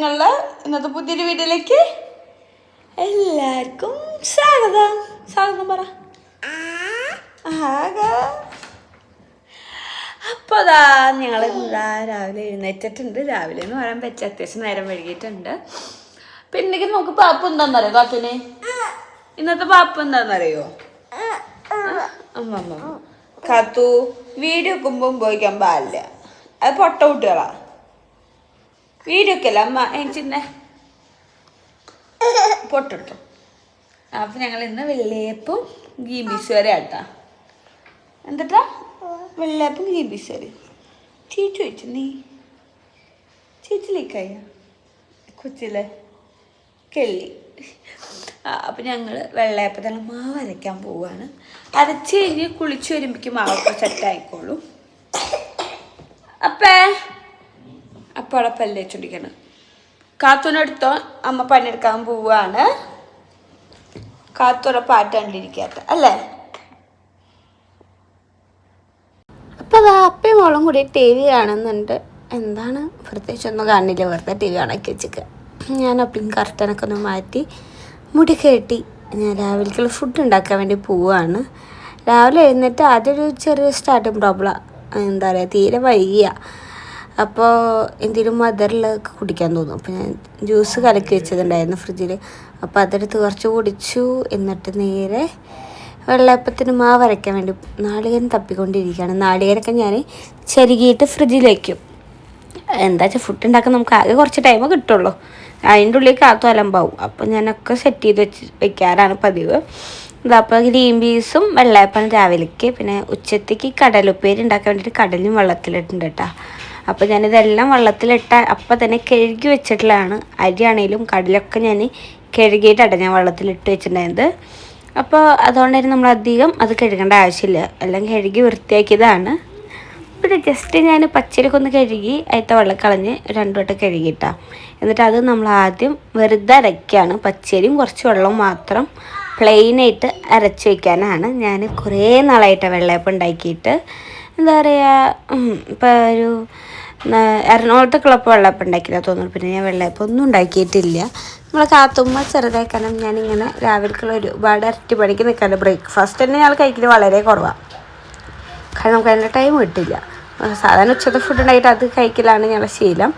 വിശേഷങ്ങളിൽ ഇന്നത്തെ പുതിയൊരു വീഡിയോയിലേക്ക് എല്ലാവർക്കും സ്വാഗതം. സ്വാഗതം പറ. അപ്പോൾ അതാ ഞങ്ങൾ ഇതാ രാവിലെ എഴുന്നേറ്റിട്ടുണ്ട്. രാവിലെ എന്ന് പറയാൻ പറ്റി അത്യാവശ്യം നേരം വൈകിട്ടുണ്ട് പിന്നെ നമുക്ക് പാപ്പ് എന്താണെന്നറിയോ കാത്തുനെ ഇന്നത്തെ പാപ്പ് എന്താണെന്നറിയോ അമ്മ കാത്തു വീഡിയോ വെക്കുമ്പോൾ ഉപയോഗിക്കാൻ പാടില്ല. അത് പൊട്ട കുട്ടികളാ. വീഡിയോ ഒക്കെ അല്ല അമ്മ എനിച്ചിന്നെ പൊട്ടിട്ടു അപ്പം ഞങ്ങൾ ഇന്ന് വെള്ളയപ്പും ഗീ ബീസ് വരെ ആട്ടാ എന്താ വെള്ളയപ്പം ഗീ ബീസ് വരെ ചീച്ചു വെച്ചു നീ. ചീച്ചിലേക്കായ കൊച്ചിലെ കെള്ളി. അപ്പൊ ഞങ്ങൾ വെള്ളയപ്പത്തിന് മാവ് അരയ്ക്കാൻ പോവാണ്. അരച്ച് കഴിഞ്ഞ് കുളിച്ച് വരുമ്പോഴേക്കും മാവൊക്കെ സെറ്റായിക്കോളും അപ്പേ. അപ്പം അവിടെ പല്ല് വെച്ചോണ്ടിരിക്കണം. കാത്തൂനെടുത്തോ അമ്മ പണിയെടുക്കാൻ പോവുകയാണ് കാത്തൂടെ പാട്ട് കണ്ടിരിക്കാത്ത അല്ലേ? അപ്പോൾ അതാ അപ്പയും മോളും കൂടി ടി വി കാണുന്നുണ്ട്. എന്താണ്? പ്രത്യേകിച്ചൊന്നും കാണില്ല. വെറുതെ ടി വി കാണാക്കി വെച്ചിട്ട് ഞാൻ അപ്പം കർട്ടനൊക്കെ ഒന്ന് മാറ്റി മുടി കെട്ടി ഞാൻ രാവിലേക്കുള്ള ഫുഡ് ഉണ്ടാക്കാൻ വേണ്ടി പോവുകയാണ് രാവിലെ എഴുന്നേറ്റ് ആദ്യം ഒരു ചെറിയ സ്റ്റാർട്ടിങ് പ്രോബ്ലം എന്താ പറയുക തീരെ വൈകിയ. അപ്പോൾ എന്തെങ്കിലും മദറിലൊക്കെ കുടിക്കാൻ തോന്നും. അപ്പോൾ ഞാൻ ജ്യൂസ് കലക്കി വെച്ചതുണ്ടായിരുന്നു ഫ്രിഡ്ജിൽ അപ്പോൾ അതെടുത്ത് കുറച്ച് കുടിച്ചു. എന്നിട്ട് നേരെ വെള്ളയപ്പത്തിന് മാവ് അരയ്ക്കാൻ വേണ്ടി നാളികേരം തപ്പിക്കൊണ്ടിരിക്കുകയാണ്. നാളികേരൊക്കെ ഞാൻ ചെരുകിയിട്ട് ഫ്രിഡ്ജിൽ വയ്ക്കും എന്താ വെച്ചാൽ ഫുഡ് ഉണ്ടാക്കാൻ നമുക്ക് ആകെ കുറച്ച് ടൈം കിട്ടുള്ളൂ. അതിന്റെ ഉള്ളിൽ കാത്തു അലമ്പാവും. അപ്പം ഞാനൊക്കെ സെറ്റ് ചെയ്ത് വെച്ച് വെക്കാറാണ് പതിവ്. അപ്പോൾ ഗ്രീൻ പീസും വെള്ളയപ്പം രാവിലേക്ക്. പിന്നെ ഉച്ചത്തേക്ക് കടലുപ്പേരി ഉണ്ടാക്കാൻ വേണ്ടിയിട്ട് കടലും വെള്ളത്തിലിട്ടുണ്ട് കേട്ടോ. അപ്പോൾ ഞാനിതെല്ലാം വെള്ളത്തിലിട്ട അപ്പം തന്നെ കഴുകി വെച്ചിട്ടുള്ളതാണ്. അരിയാണേലും കടലൊക്കെ ഞാൻ കഴുകിയിട്ടാണ് ഞാൻ വെള്ളത്തിലിട്ട് വെച്ചിട്ടുണ്ടായത് അപ്പോൾ അതുകൊണ്ട് തന്നെ നമ്മൾ അധികം അത് കഴുകേണ്ട ആവശ്യമില്ല. എല്ലാം കഴുകി വൃത്തിയാക്കിയതാണ്. പിന്നെ ജസ്റ്റ് ഞാൻ പച്ചരിക്ക് ഒന്ന് കഴുകി അതിന്റെ വെള്ളം കളഞ്ഞ് രണ്ടു വട്ടം കഴുകിയിട്ടാ. എന്നിട്ട് അത് നമ്മൾ ആദ്യം വെറുതെ അരയ്ക്കുകയാണ്. പച്ചരിയും കുറച്ച് വെള്ളവും മാത്രം പ്ലെയിനായിട്ട് അരച്ച് വയ്ക്കാനാണ് ഞാൻ കുറേ നാളായിട്ട് വെള്ളയപ്പം ഉണ്ടാക്കിയിട്ട്. എന്താ പറയുക ഇപ്പോൾ ഒരു എറണാകുളത്ത് എറണാകുളത്തൊക്കെ വെള്ളപ്പം ഉണ്ടാക്കില്ല തോന്നുന്നു. പിന്നെ ഞാൻ വെള്ളപ്പം ഒന്നും ഉണ്ടാക്കിയിട്ടില്ല. നമ്മളെ കാത്തുമ്പോൾ ചെറുതായി കാരണം ഞാനിങ്ങനെ രാവിലേക്കുള്ള ഒരുപാട് ഇരട്ടി പണിക്ക് നിൽക്കാണ്ട് ബ്രേക്ക്ഫാസ്റ്റ് തന്നെ ഞങ്ങൾ കഴിക്കൽ വളരെ കുറവാണ് കാരണം നമുക്ക് അതിന്റെ ടൈം കിട്ടില്ല. സാധാരണ ഉച്ചത്തെ ഫുഡ് ഉണ്ടായിട്ട് അത് കഴിക്കലാണ് ഞങ്ങളുടെ ശീലം.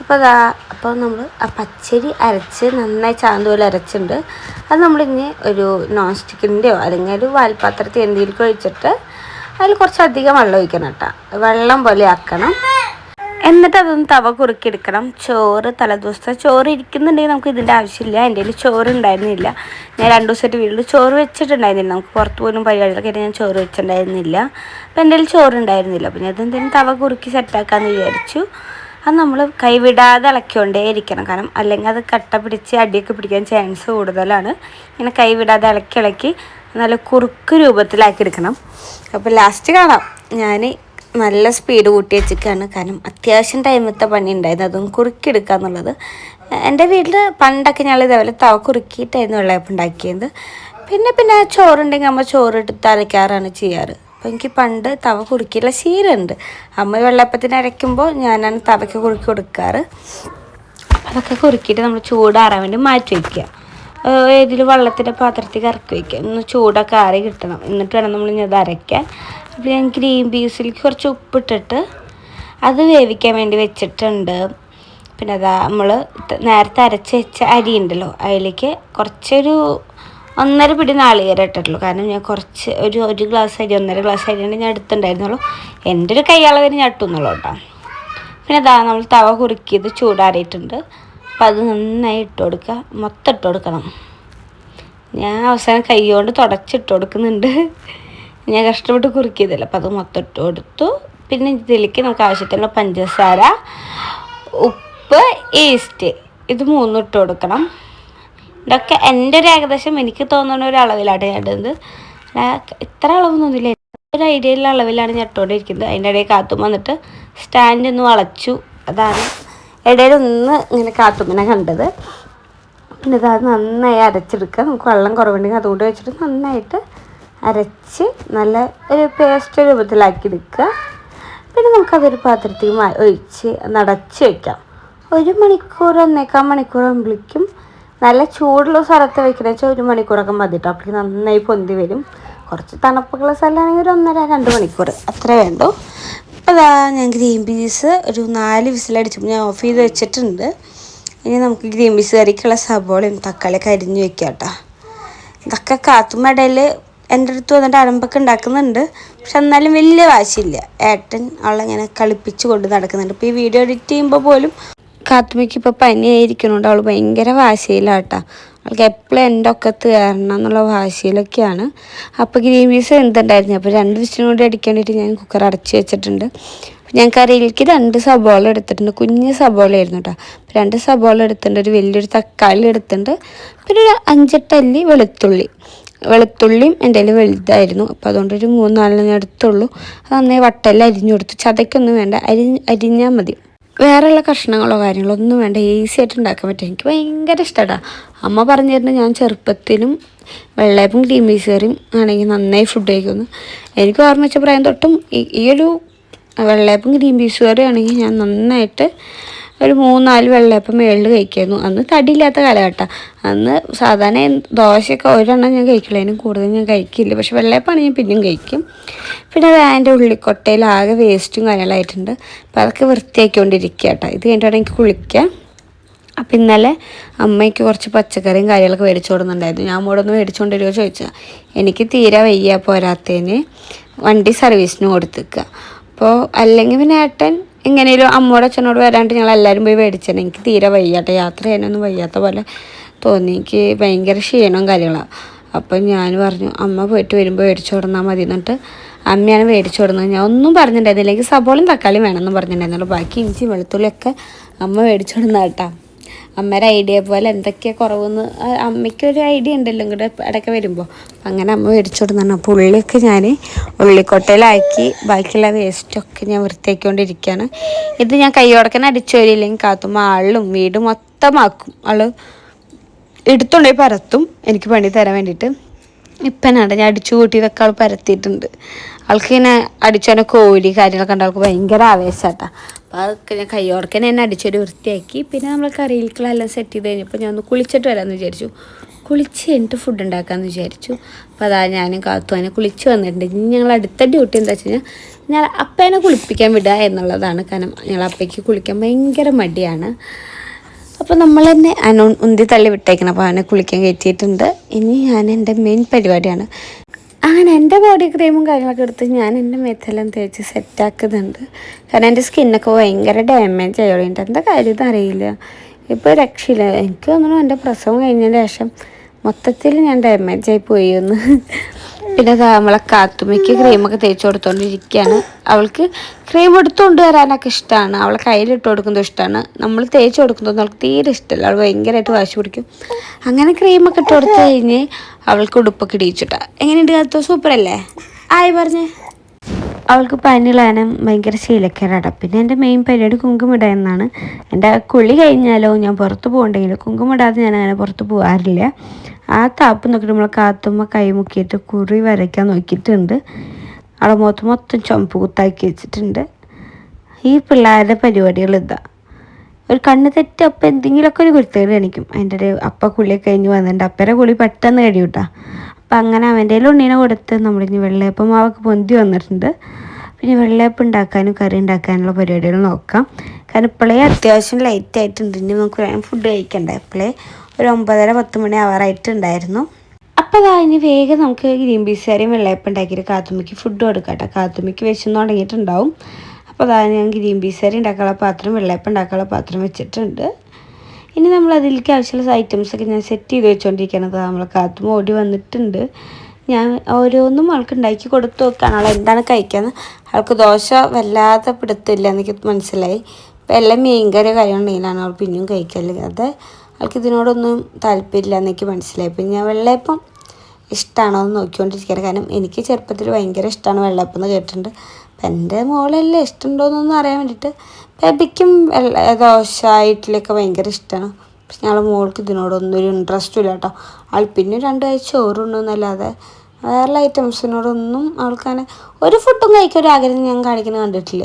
അപ്പോൾ അതാ അപ്പോൾ നമ്മൾ ആ പച്ചരി അരച്ച് നന്നായി ചാന്ത് പോലെ അരച്ചിട്ടുണ്ട്. അത് നമ്മളിങ്ങനെ ഒരു നോൺ സ്റ്റിക്കിന്റെയോ അല്ലെങ്കിൽ ഒരു വാൽപാത്രത്തിൽ എന്തെങ്കിലും ഒഴിച്ചിട്ട് അതിൽ കുറച്ചധികം വെള്ളം ഒഴിക്കണം കേട്ടോ. വെള്ളം പോലെ ആക്കണം. എന്നിട്ട് അതൊന്ന് തവ കുറുക്കിയെടുക്കണം. ചോറ് തലേദിവസത്തെ ചോറ് ഇരിക്കുന്നുണ്ടെങ്കിൽ നമുക്ക് ഇതിന്റെ ആവശ്യമില്ല. എന്റെ കയ്യിൽ ചോറ് ഉണ്ടായിരുന്നില്ല. ഞാൻ രണ്ട് ദിവസമായിട്ട് വീട്ടിൽ ചോറ് വെച്ചിട്ടുണ്ടായിരുന്നില്ല. നമുക്ക് പുറത്ത് പോലും പരിപാടികളൊക്കെ ഞാൻ ചോറ് വെച്ചിട്ടുണ്ടായിരുന്നില്ല. അപ്പം എന്റെ കയ്യിൽ ചോറ് ഉണ്ടായിരുന്നില്ല. അപ്പം ഞാൻ അതെന്തെങ്കിലും തവ കുറുക്കി സെറ്റാക്കാമെന്ന് വിചാരിച്ചു. അത് നമ്മൾ കൈവിടാതെ ഇളക്കിക്കൊണ്ടേ ഇരിക്കണം കാരണം അല്ലെങ്കിൽ അത് കട്ട പിടിച്ച് അടിയൊക്കെ പിടിക്കാൻ ചാൻസ് കൂടുതലാണ്. ഇങ്ങനെ കൈവിടാതെ ഇളക്കി ഇളക്കി നല്ല കുറുക്ക് രൂപത്തിലാക്കി എടുക്കണം. അപ്പോൾ ലാസ്റ്റ് കാണാം. ഞാൻ നല്ല സ്പീഡ് കൂട്ടി വെച്ചിരിക്കുകയാണ് കാരണം അത്യാവശ്യം ടൈമത്തെ പണി ഉണ്ടായിരുന്നു അതും കുറുക്കിയെടുക്കുക എന്നുള്ളത്. എന്റെ വീട്ടിൽ പണ്ടൊക്കെ ഞങ്ങൾ ഇതേപോലെ തവ കുറുക്കിയിട്ടായിരുന്നു വെള്ളയപ്പം ഉണ്ടാക്കിയത്. പിന്നെ പിന്നെ ചോറുണ്ടെങ്കിൽ അമ്മ ചോറ് എടുത്ത് അരയ്ക്കാറാണ് ചെയ്യാറ്. അപ്പോൾ എനിക്ക് പണ്ട് തവ കുറുക്കിയുള്ള ശീലമുണ്ട് അമ്മ വെള്ളപ്പത്തിന് അരയ്ക്കുമ്പോൾ ഞാനാണ് തവയ്ക്ക് കുറുക്കി കൊടുക്കാറ്. അതൊക്കെ കുറുക്കിയിട്ട് നമ്മൾ ചൂടാറാൻ വേണ്ടി മാറ്റി വയ്ക്കുക ഏതിൽ വെള്ളത്തിന്റെ പാത്രത്തിൽ കറക്കി വയ്ക്കുക ഒന്ന് ചൂടൊക്കെ ആറി കിട്ടണം. എന്നിട്ട് വേണം നമ്മൾ ഇനി അത് അരയ്ക്കാൻ. അപ്പോൾ ഞാൻ ഗ്രീൻ പീസിലേക്ക് കുറച്ച് ഉപ്പിട്ടിട്ട് അത് വേവിക്കാൻ വേണ്ടി വെച്ചിട്ടുണ്ട്. പിന്നെ അതാ നമ്മൾ നേരത്തെ അരച്ച് വെച്ച അരി ഉണ്ടല്ലോ അതിലേക്ക് കുറച്ചൊരു ഒന്നര പിടി നാളികേരം ഇട്ടിട്ടുള്ളൂ. കാരണം ഞാൻ കുറച്ച് ഒരു ഒരു ഗ്ലാസ് അരി ഒന്നര ഗ്ലാസ് അരിയാണ് ഞാൻ എടുത്തിട്ടുണ്ടായിരുന്നുള്ളൂ. എന്റെ ഒരു കൈയളവിന് ഞാൻ ഇട്ടുന്നുള്ളൂ കേട്ടോ. പിന്നെ അതാ നമ്മൾ തവ കുറുക്കിയത് ചൂടാറിയിട്ടുണ്ട്. അപ്പം അത് നന്നായി ഇട്ട് കൊടുക്കുക. മൊത്തം ഇട്ട് കൊടുക്കണം. ഞാൻ അവസാനം കൈകൊണ്ട് തുടച്ചിട്ട് കൊടുക്കുന്നുണ്ട്. ഞാൻ കഷ്ടപ്പെട്ട് കുറുക്കിയതല്ല. അപ്പം അത് മൊത്തം ഇട്ട് കൊടുത്തു. പിന്നെ ഇതിലേക്ക് നമുക്ക് ആവശ്യത്തിനുള്ള പഞ്ചസാര ഉപ്പ് ഈസ്റ്റ് ഇത് മൂന്നും കൊടുക്കണം. ഇതൊക്കെ എന്റെ ഒരു ഏകദേശം എനിക്ക് തോന്നുന്ന ഒരു അളവിലാണ് ഞാൻ ഇടുന്നത് ഇത്ര അളവൊന്നുമില്ല. ഒരു ഐഡിയയിലുള്ള അളവിലാണ് ഞാൻ ഇട്ടുകൊണ്ടിരിക്കുന്നത്. അതിന്റെ ഇടയിൽ കാത്തും വന്നിട്ട് സ്റ്റാൻഡ് ഒന്ന് വളച്ചു. അതാണ് ഇടയിൽ ഒന്ന് ഇങ്ങനെ കാത്തുമ്പനെ കണ്ടത്. പിന്നെ അത് നന്നായി അരച്ചെടുക്കുക. നമുക്ക് വെള്ളം കുറവുണ്ടെങ്കിൽ അതുകൊണ്ട് വെച്ചിട്ട് നന്നായിട്ട് അരച്ച് നല്ല ഒരു പേസ്റ്റ് രൂപത്തിലാക്കി എടുക്കുക. പിന്നെ നമുക്കതൊരു പാത്രത്തിൽ ഒഴിച്ച് നടച്ച് വയ്ക്കാം ഒരു മണിക്കൂർ ഒന്നേക്കാൾ മണിക്കൂർ ആകുമ്പോഴേക്കും നല്ല ചൂടുള്ള സ്ഥലത്ത് വെക്കുന്ന വെച്ചാൽ ഒരു മണിക്കൂറൊക്കെ മതി കേട്ടോ അപ്പോഴേക്ക് നന്നായി പൊന്തി വരും. കുറച്ച് തണുപ്പുള്ള സ്ഥലമാണെങ്കിൽ ഒരു ഒന്നര രണ്ട് മണിക്കൂർ അത്ര വേണ്ടു. അപ്പോൾ അതാ ഞാൻ ഗ്രീൻ പീസ് ഒരു നാല് വിസിലടിച്ചപ്പോൾ ഞാൻ ഓഫ് ചെയ്ത് വെച്ചിട്ടുണ്ട്. ഇനി നമുക്ക് ഗ്രീൻ പീസ് കറിക്കുള്ള സബോളയും തക്കാളിയൊക്കെ അരിഞ്ഞ് വെക്കാം കേട്ടോ ഇതൊക്കെ കാത്തുമടയിൽ എന്റെ അടുത്ത് വന്നിട്ട് അലമ്പൊക്കെ ഉണ്ടാക്കുന്നുണ്ട്. പക്ഷെ എന്നാലും വലിയ വാശിയില്ല. ഏട്ടൻ അവളിങ്ങനെ കളിപ്പിച്ച് കൊണ്ട് നടക്കുന്നുണ്ട്. ഇപ്പോൾ ഈ വീഡിയോ എഡിറ്റ് ചെയ്യുമ്പോൾ പോലും കാത്തുമ്മയ്ക്ക് ഇപ്പോൾ പനിയായിരിക്കുന്നുണ്ട് അവൾ ഭയങ്കര വാശിയിലാട്ടാ. അവൾക്ക് എപ്പോഴും എന്റെ ഒക്കത്ത് കയറണം എന്നുള്ള വാശിയിലൊക്കെയാണ്. അപ്പോൾ ഗ്രീൻ പീസ് എന്തുണ്ടായിരുന്നു? അപ്പോൾ രണ്ട് വിസിലും കൂടി അടിക്കാൻ വേണ്ടിയിട്ട് ഞാൻ കുക്കർ അടച്ച് വെച്ചിട്ടുണ്ട്. ഞാൻ കറിയിലേക്ക് രണ്ട് സബോള എടുത്തിട്ടുണ്ട്. കുഞ്ഞ് സബോളയായിരുന്നു കേട്ടോ രണ്ട് സബോള എടുത്തിട്ടുണ്ട്. ഒരു വലിയൊരു തക്കാളി എടുത്തിട്ടുണ്ട്. പിന്നെ ഒരു അഞ്ചെട്ടല്ലി വെളുത്തുള്ളി. വെളുത്തുള്ളിയും എന്റെ കയ്യിൽ വലുതായിരുന്നു. അപ്പോൾ അതുകൊണ്ട് ഒരു മൂന്നാലെണ്ണം എടുത്തുള്ളൂ. അത് നന്നായി വട്ടയിൽ അരിഞ്ഞു കൊടുത്തു. ചതയ്ക്കൊന്നും വേണ്ട. അരി അരിഞ്ഞാൽ മതി. വേറെയുള്ള കഷ്ണങ്ങളോ കാര്യങ്ങളോ ഒന്നും വേണ്ട. ഈസി ആയിട്ട് ഉണ്ടാക്കാൻ പറ്റും. എനിക്ക് ഭയങ്കര ഇഷ്ടമാണ് അമ്മ പറഞ്ഞു തരുന്നത് ഞാൻ ചെറുപ്പത്തിലും വെള്ളയപ്പം ക്രീം പീസ് കറിയും ആണെങ്കിൽ നന്നായി ഫുഡ് കഴിക്കുന്നു എനിക്ക് ഓർമ്മ വെച്ച പ്രായം തൊട്ടും ഈ ഒരു വെള്ളയപ്പം ക്രീം പീസ് കറി ആണെങ്കിൽ ഞാൻ നന്നായിട്ട് ഒരു മൂന്നാൽ വെള്ളയപ്പം മേളിൽ കഴിക്കായിരുന്നു. അന്ന് തടിയില്ലാത്ത കാലഘട്ടം. അന്ന് സാധാരണ ദോശയൊക്കെ ഒരെണ്ണം ഞാൻ കഴിക്കില്ല കൂടുതൽ ഞാൻ കഴിക്കില്ല. പക്ഷെ വെള്ളയപ്പമാണ് ഞാൻ പിന്നെയും കഴിക്കും. പിന്നെ അത് അതിന്റെ ഉള്ളിക്കൊട്ടയിൽ ആകെ വേസ്റ്റും കാര്യങ്ങളായിട്ടുണ്ട് അപ്പോൾ അതൊക്കെ വൃത്തിയാക്കിക്കൊണ്ടിരിക്കുക കേട്ടോ. ഇത് കഴിഞ്ഞിട്ടാണ് എനിക്ക് കുളിക്കാം അപ്പം ഇന്നലെ അമ്മയ്ക്ക് കുറച്ച് പച്ചക്കറിയും കാര്യങ്ങളൊക്കെ മേടിച്ചു കൊടുക്കുന്നുണ്ടായിരുന്നു. ഞാൻ അവിടെ ഒന്ന് മേടിച്ചുകൊണ്ട് വരുമോ ചോദിച്ചാൽ എനിക്ക് തീരെ വയ്യ പോരാത്തതിന് വണ്ടി സർവീസിന് കൊടുത്തേക്കുക. അപ്പോൾ അല്ലെങ്കിൽ പിന്നെ ഏട്ടൻ എങ്ങനെയും അമ്മയോട് അച്ഛനോട് വരാണ്ട് ഞങ്ങൾ എല്ലാവരും പോയി മേടിച്ചത് എനിക്ക് തീരെ വയ്യാട്ട യാത്ര ചെയ്യാനൊന്നും വയ്യാത്ത പോലെ തോന്നി. എനിക്ക് ഭയങ്കര ക്ഷീണവും കാര്യങ്ങളാണ് അപ്പം ഞാൻ പറഞ്ഞു അമ്മ പോയിട്ട് വരുമ്പോൾ മേടിച്ചു കൊടുന്നാൽ മതി എന്നിട്ട് അമ്മയാണ് മേടിച്ചു കൊടുക്കുന്നത് ഞാൻ ഒന്നും പറഞ്ഞിട്ടുണ്ടായിരുന്നില്ല. എനിക്ക് സബോളും തക്കാളിയും വേണമെന്ന് പറഞ്ഞിട്ടുണ്ടായിരുന്നുള്ളൂ. ബാക്കി ഇഞ്ചി വെളുത്തുള്ളിയൊക്കെ അമ്മ മേടിച്ചു കൊടുന്ന കേട്ടാ. അമ്മയുടെ ഐഡിയ പോലെ എന്തൊക്കെയാണ് കുറവെന്ന് അമ്മയ്ക്കൊരു ഐഡിയ ഉണ്ടല്ലോ ഇങ്ങോട്ട് ഇടയ്ക്ക് വരുമ്പോൾ അങ്ങനെ അമ്മ മേടിച്ചു കൊടുത്താണ്. അപ്പോൾ ഉള്ളിയൊക്കെ ഞാൻ ഉള്ളിക്കൊട്ടയിലാക്കി ബാക്കിയുള്ള വേസ്റ്റൊക്കെ ഞാൻ വൃത്തിയാക്കിക്കൊണ്ടിരിക്കുകയാണ് ഇത് ഞാൻ കൈയോടക്കനെ അടിച്ചു കാത്തും ആളും വീട് മൊത്തമാക്കും. ആൾ എടുത്തുകൊണ്ടുപോയി പരത്തും. എനിക്ക് പണി തരാൻ വേണ്ടിയിട്ട്. ഇപ്പനാണ് ഞാൻ അടിച്ചു കൂട്ടിയതൊക്കെ ആൾ പരത്തിയിട്ടുണ്ട്. ആൾക്ക് ഇങ്ങനെ തന്നെ കോഴി കാര്യങ്ങളൊക്കെ ഉണ്ട് ആൾക്ക് ഭയങ്കര അപ്പോൾ അതൊക്കെ ഞാൻ കൈയോടക്കനെ എന്നെ അടിച്ചൊരു വൃത്തിയാക്കി. പിന്നെ നമ്മൾ കറിയിലേക്കെല്ലാം സെറ്റ് ചെയ്ത് കഴിഞ്ഞപ്പോൾ ഞാൻ ഒന്ന് കുളിച്ചിട്ട് വരാമെന്ന് വിചാരിച്ചു. കുളിച്ച് കഴിഞ്ഞിട്ട് ഫുഡ് ഉണ്ടാക്കാമെന്ന് വിചാരിച്ചു. അപ്പോൾ അതാ ഞാനും കാത്തു. അതിനെ കുളിച്ച് വന്നിട്ടുണ്ട്. ഇനി ഞങ്ങൾ അടുത്ത ഡ്യൂട്ടി എന്താ വെച്ച് കഴിഞ്ഞാൽ ഞാൻ അപ്പേനെ കുളിപ്പിക്കാൻ വിടുക എന്നുള്ളതാണ്. കാരണം ഞങ്ങൾ അപ്പയ്ക്ക് കുളിക്കാൻ ഭയങ്കര മടിയാണ്. അപ്പോൾ നമ്മൾ തന്നെ അനോ ഉന്തി തള്ളി വിട്ടേക്കണം. അപ്പോൾ അവനെ കുളിക്കാൻ കയറ്റിയിട്ടുണ്ട്. ഇനി ഞാൻ എന്റെ മെയിൻ പരിപാടിയാണ്. അങ്ങനെ എന്റെ ബോഡി ക്രീമും കാര്യങ്ങളൊക്കെ എടുത്ത് ഞാൻ എന്റെ മേത്തെല്ലാം തേച്ച് സെറ്റാക്കുന്നുണ്ട് കാരണം എന്റെ സ്കിന്നൊക്കെ ഭയങ്കര ഡാമേജ് ആയതുകൊണ്ട് എന്താ കാര്യം അറിയില്ല. ഇപ്പോൾ രക്ഷയില്ല. എനിക്ക് തോന്നുന്നു എന്റെ പ്രസവം കഴിഞ്ഞതിന് ശേഷം മൊത്തത്തിൽ ഞാൻ ഡാമേജ് ആയി പോയി ഒന്ന് പിന്നെ നമ്മളെ കാത്തുമ്മയ്ക്ക് ക്രീമൊക്കെ തേച്ച് കൊടുത്തോണ്ടിരിക്കുകയാണ് അവൾക്ക് ക്രീം എടുത്തുകൊണ്ട് വരാനൊക്കെ ഇഷ്ടമാണ് അവളെ കയ്യിലിട്ട് കൊടുക്കുന്നത് ഇഷ്ടമാണ് നമ്മൾ തേച്ച് കൊടുക്കുന്നതൊന്നും അവൾക്ക് തീരെ ഇഷ്ടമല്ല അവൾ ഭയങ്കരമായിട്ട് വാശി പിടിക്കും. അങ്ങനെ ക്രീമൊക്കെ ഇട്ട് കൊടുത്തു കഴിഞ്ഞ് അവൾക്ക് ഉടുപ്പൊക്കെ എങ്ങനെ എങ്ങനെയുണ്ട് കാത്തോ സൂപ്പറല്ലേ ആയി പറഞ്ഞേ? അവൾക്ക് പനിളാനും ഭയങ്കര ശീലക്കേടാണ്. പിന്നെ എന്റെ മെയിൻ പരിപാടി കുങ്കുമിടുക എന്നാണ്. എന്റെ കുളി കഴിഞ്ഞാലോ ഞാൻ പുറത്ത് പോകണ്ടെങ്കിലോ കുങ്കുമിടാതെ ഞാൻ അങ്ങനെ പുറത്ത് പോകാറില്ല. ആ താപ്പ് നോക്കിയിട്ട് നമ്മൾ കാത്തുമ്മ കൈ മുക്കിയിട്ട് കുറി വരയ്ക്കാൻ നോക്കിയിട്ടുണ്ട്. അവിടെ മുഖത്ത് മൊത്തം ചുമപ്പ് കുത്താക്കി വെച്ചിട്ടുണ്ട്. ഈ പിള്ളേരുടെ പരിപാടികൾ ഇതാ. ഒരു കണ്ണ് തെറ്റി അപ്പം എന്തെങ്കിലുമൊക്കെ ഒരു കുരുത്തേട് കാണിക്കും. അതിന്റെ ഒരു അപ്പ കുളിയൊക്കെ കഴിഞ്ഞ് വന്നിട്ടുണ്ട്. അപ്പരെ കുളി പെട്ടെന്ന് കഴിയൂട്ടാ. അപ്പം അങ്ങനെ അവന്റെ ഉണ്ണീനെ കൊടുത്ത് നമ്മളിനി വെള്ളയപ്പം മാവൊക്കെ പൊന്തി വന്നിട്ടുണ്ട്. പിന്നെ വെള്ളയപ്പം ഉണ്ടാക്കാനും കറി ഉണ്ടാക്കാനുള്ള പരിപാടികൾ നോക്കാം. കാരണം ഇപ്പോഴേ അത്യാവശ്യം ലൈറ്റ് ആയിട്ടുണ്ട്. ഇനി നമുക്ക് ഫുഡ് കഴിക്കണ്ട? ഇപ്പോഴേ ഒരു ഒമ്പതര പത്ത് മണി ആവാറായിട്ടുണ്ടായിരുന്നു അപ്പോൾ അതാ ഇനി വേഗം നമുക്ക് ഗ്രീൻ പീസ് കറിയും വെള്ളയപ്പം ഉണ്ടാക്കിയിട്ട് കാത്തുമ്മയ്ക്ക് ഫുഡ് കൊടുക്കാം കേട്ടോ. കാത്തുമ്മയ്ക്ക് വിശന്ന് തുടങ്ങിയിട്ടുണ്ടാവും. അപ്പോൾ അതാ ഞാൻ ഗ്രീൻ പീസ് കറി ഉണ്ടാക്കാനുള്ള പാത്രം വെള്ളയപ്പം ഉണ്ടാക്കാനുള്ള പാത്രം വെച്ചിട്ടുണ്ട്. ഇനി നമ്മൾ അതിലേക്ക് ആവശ്യമുള്ള ഐറ്റംസ് ഒക്കെ ഞാൻ സെറ്റ് ചെയ്ത് വെച്ചുകൊണ്ടിരിക്കുന്നത് നമ്മൾ കാത്തും ഓടി വന്നിട്ടുണ്ട്. ഞാൻ ഓരോന്നും ആൾക്ക് ഉണ്ടാക്കി കൊടുത്തു നോക്കുകയാണ് ആൾ എന്താണ് കഴിക്കാന്ന്. ആൾക്ക് ദോശ വല്ലാതെ പിടുത്തില്ല എനിക്ക് മനസ്സിലായി. അപ്പോൾ എല്ലാം മീൻകറി കാര്യമുണ്ടെങ്കിലാണ് അവൾ പിന്നെയും കഴിക്കൽ. അത്. അവൾക്ക് ഇതിനോടൊന്നും താല്പര്യമില്ല എന്നെനിക്ക് മനസ്സിലായി. പിന്നെ ഞാൻ വെള്ളയപ്പം ഇഷ്ടമാണോ എന്ന് നോക്കിക്കൊണ്ടിരിക്കുകയാണ്. കാരണം എനിക്ക് ചെറുപ്പത്തിൽ ഭയങ്കര ഇഷ്ടമാണ് വെള്ളയപ്പം എന്ന് കേട്ടിട്ടുണ്ട്. അപ്പം എന്റെ മോളെല്ലാം ഇഷ്ടമുണ്ടോയെന്നൊന്നും അറിയാൻ വേണ്ടിയിട്ട് ബേബിക്കും വെള്ള ദോശ ഇഡ്ഡലിയൊക്കെ ഭയങ്കര ഇഷ്ടമാണ് പക്ഷെ ഞങ്ങളെ മോൾക്ക് ഇതിനോടൊന്നും ഒരു ഇൻട്രസ്റ്റും ഇല്ല കേട്ടോ. ആൾ പിന്നെ രണ്ട് ആഴ്ച ചോറുണ്ടെന്നല്ലാതെ വേറെ ഐറ്റംസിനോടൊന്നും ആൾക്കാനെ ഒരു ഫുഡും കഴിക്കാൻ ഒരു ആഗ്രഹം ഞാൻ കാണിക്കുന്നത് കണ്ടിട്ടില്ല.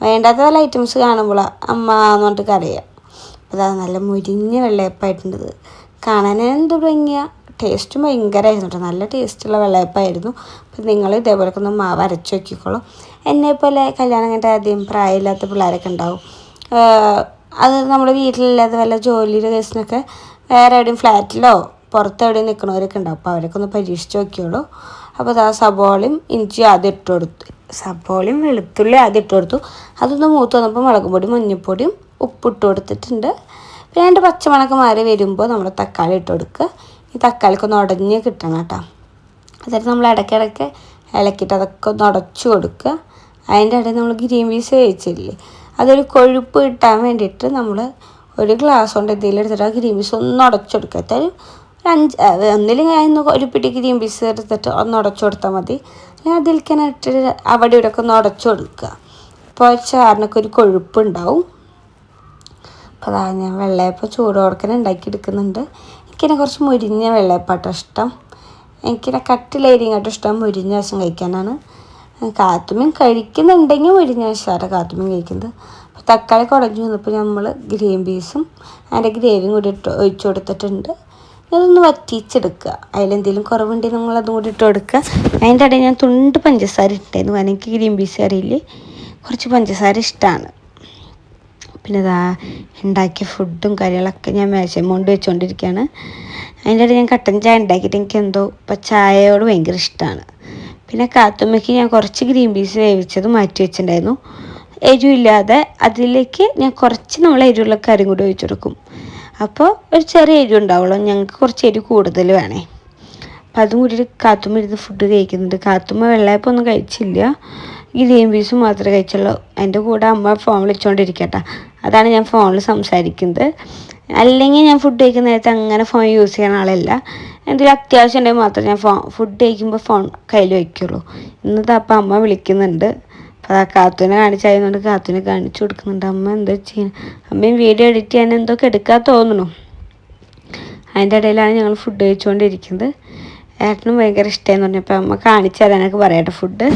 വേണ്ടാത്ത പല ഐറ്റംസ് കാണുമ്പോഴാണ് അമ്മ എന്ന് പറഞ്ഞിട്ട് കരയുക അതാ നല്ല മുരിഞ്ഞ വെള്ളയപ്പായിട്ടുണ്ടത്. കാണാൻ എന്ത് ഭംഗിയ. ടേസ്റ്റും ഭയങ്കരമായിരുന്നു കേട്ടോ നല്ല ടേസ്റ്റുള്ള വെള്ളയപ്പായിരുന്നു. അപ്പം നിങ്ങൾ ഇതേപോലൊക്കെ ഒന്ന് മാവ് അരച്ച് വയ്ക്കിക്കോളൂ എന്നെപ്പോലെ കല്യാണം കഴിഞ്ഞിട്ട് ആദ്യം പ്രായമില്ലാത്ത പിള്ളേരൊക്കെ ഉണ്ടാവും. അത് നമ്മുടെ വീട്ടിലില്ലാതെ വല്ല ജോലിയുടെ കേസിനൊക്കെ വേറെ എവിടെയും ഫ്ലാറ്റിലോ പുറത്ത് എവിടെയും നിൽക്കണവരൊക്കെ ഉണ്ടാവും. അപ്പോൾ അവരൊക്കെ ഒന്ന് പരീക്ഷിച്ച് നോക്കിയോളൂ അപ്പോൾ ആ സബോളയും ഇഞ്ചിയും ആദ്യം ഇട്ട് കൊടുത്തു. സബോളയും വെളുത്തുള്ളി ആദ്യം ഇട്ട് കൊടുത്തു. അതൊന്ന് മൂത്ത് വന്നപ്പോൾ മുളക് പൊടിയും മഞ്ഞൾപ്പൊടിയും ഉപ്പിട്ട് കൊടുത്തിട്ടുണ്ട്. പിന്നെ രണ്ട് പച്ചമണക്ക് മാറി വരുമ്പോൾ നമ്മൾ തക്കാളി ഇട്ട് കൊടുക്കുക. ഈ തക്കാളിക്ക് ഒന്ന് ഉടഞ്ഞ് കിട്ടണം കേട്ടോ. അതായത് നമ്മൾ ഇടയ്ക്കിടയ്ക്ക് ഇളക്കിയിട്ട് അതൊക്കെ ഒന്ന് ഉടച്ചു കൊടുക്കുക. അതിന്റെ ഇടയിൽ നമ്മൾ ഗ്രീൻ പീസ് വേവിച്ചില്ലേ? അതൊരു കൊഴുപ്പ് കിട്ടാൻ വേണ്ടിയിട്ട് നമ്മൾ ഒരു ഗ്ലാസ് കൊണ്ട് എന്തെങ്കിലും എടുത്തിട്ട് ആ ഗ്രീൻ പീസ് ഒന്ന് ഉടച്ചു കൊടുക്കുക. അതായത് ഒരു അഞ്ച് ഒന്നിലും അതിന് ഒരു പിടി ഗ്രീൻ പീസ് എടുത്തിട്ട് ഒന്ന് ഉടച്ചു കൊടുത്താൽ മതി. അല്ലെങ്കിൽ അതിൽ ഇട്ടിട്ട് അവിടെ ഇവിടെയൊക്കെ ഒന്ന് ഉടച്ചു കൊടുക്കുക. അപ്പോൾ ചാറിനൊക്കെ ഒരു കൊഴുപ്പ് ഉണ്ടാവും. അപ്പോൾ അതാ ഞാൻ വെള്ളയപ്പം ചൂടോടക്കനെ ഉണ്ടാക്കി എടുക്കുന്നുണ്ട് എനിക്കിനെ കുറച്ച് മുരിഞ്ഞ വെള്ളയപ്പാട്ടോ ഇഷ്ടം. എനിക്കിനെ കട്ടിലേരിങ്ങാട്ടും ഇഷ്ടം മുരിഞ്ഞ വശം കഴിക്കാനാണ്. കാത്തുമീൻ കഴിക്കുന്നുണ്ടെങ്കിൽ മുരിഞ്ഞ വശമാണ് കാത്തുമീൻ കഴിക്കുന്നത്. അപ്പോൾ തക്കാളി കുടഞ്ഞു വന്നപ്പോൾ നമ്മൾ ഗ്രീൻ പീസും അതിന്റെ ഗ്രേവിയും കൂടി ഇട്ട് ഒഴിച്ചു കൊടുത്തിട്ടുണ്ട്. ഇതൊന്ന് വറ്റിച്ചെടുക്കുക. അതിലെന്തെങ്കിലും കുറവുണ്ടെങ്കിൽ നമ്മൾ അതും കൂടി ഇട്ട് കൊടുക്കുക. അതിന്റെ ഇടയിൽ ഞാൻ തുണ്ട് പഞ്ചസാര ഇട്ടായിരുന്നു എനിക്ക് ഗ്രീൻ പീസ് അറിയില്ലേ? കുറച്ച് പഞ്ചസാര ഇഷ്ടമാണ് പിന്നെ ഇതാ ഉണ്ടാക്കിയ ഫുഡും കാര്യങ്ങളൊക്കെ ഞാൻ മേശം കൊണ്ട് വെച്ചുകൊണ്ടിരിക്കുകയാണ് അതിന്റെ ഇടയിൽ ഞാൻ കട്ടൻ ചായ ഉണ്ടാക്കിയിട്ട് എനിക്ക് എന്തോ ഇപ്പം ചായയോട് ഭയങ്കര ഇഷ്ടമാണ് പിന്നെ കാത്തുമ്മയ്ക്ക് ഞാൻ കുറച്ച് ഗ്രീൻ പീസ് വേവിച്ചത് മാറ്റി വെച്ചിട്ടുണ്ടായിരുന്നു എരിവില്ലാതെ അതിലേക്ക് ഞാൻ കുറച്ച് നമ്മൾ എരിവുള്ള കറിയും കൂടി ഒഴിച്ചു കൊടുക്കും. അപ്പോൾ ഒരു ചെറിയ എരിവ് ഉണ്ടാവുള്ളൂ. ഞങ്ങൾക്ക് കുറച്ച് എരിവ് കൂടുതൽ വേണേ. അപ്പം അതും കൂടി കാത്തുമ്മ ഇരുന്ന് ഫുഡ് കഴിക്കുന്നുണ്ട്. കാത്തുമ്മ വെള്ളയപ്പം ഒന്നും കഴിച്ചില്ല. ഗ്രീൻ പീസ് മാത്രമേ കഴിച്ചുള്ളൂ. എന്റെ കൂടെ അമ്മ ഫോൺ വിളിച്ചുകൊണ്ടിരിക്കട്ടെ അതാണ് ഞാൻ ഫോണിൽ സംസാരിക്കുന്നത്. അല്ലെങ്കിൽ ഞാൻ ഫുഡ് കഴിക്കുന്ന നേരത്തെ അങ്ങനെ ഫോൺ യൂസ് ചെയ്യുന്ന ആളല്ല. എന്തെങ്കിലും അത്യാവശ്യം ഉണ്ടെങ്കിൽ മാത്രമേ ഞാൻ ഫോൺ ഫുഡ് കഴിക്കുമ്പോൾ ഫോൺ കയ്യിൽ വയ്ക്കുള്ളൂ. ഇന്നത്തെ അപ്പം അമ്മ വിളിക്കുന്നുണ്ട്. അപ്പോൾ ആ കാത്തുവിനെ കാണിച്ചായതുകൊണ്ട് കാത്തുവിനെ കാണിച്ചു കൊടുക്കുന്നുണ്ട്. അമ്മ എന്താ ചെയ്യുന്നത് അമ്മയും വീഡിയോ എഡിറ്റ് ചെയ്യാൻ എന്തൊക്കെ എടുക്കാൻ തോന്നുന്നു. അതിന്റെ ഇടയിലാണ് ഞങ്ങൾ ഫുഡ് കഴിച്ചുകൊണ്ടിരിക്കുന്നത് ഏട്ടനും ഭയങ്കര ഇഷ്ടമെന്ന് പറഞ്ഞപ്പോൾ അമ്മ കാണിച്ചു തരാനൊക്കെ പറയട്ടെ ഫുഡ്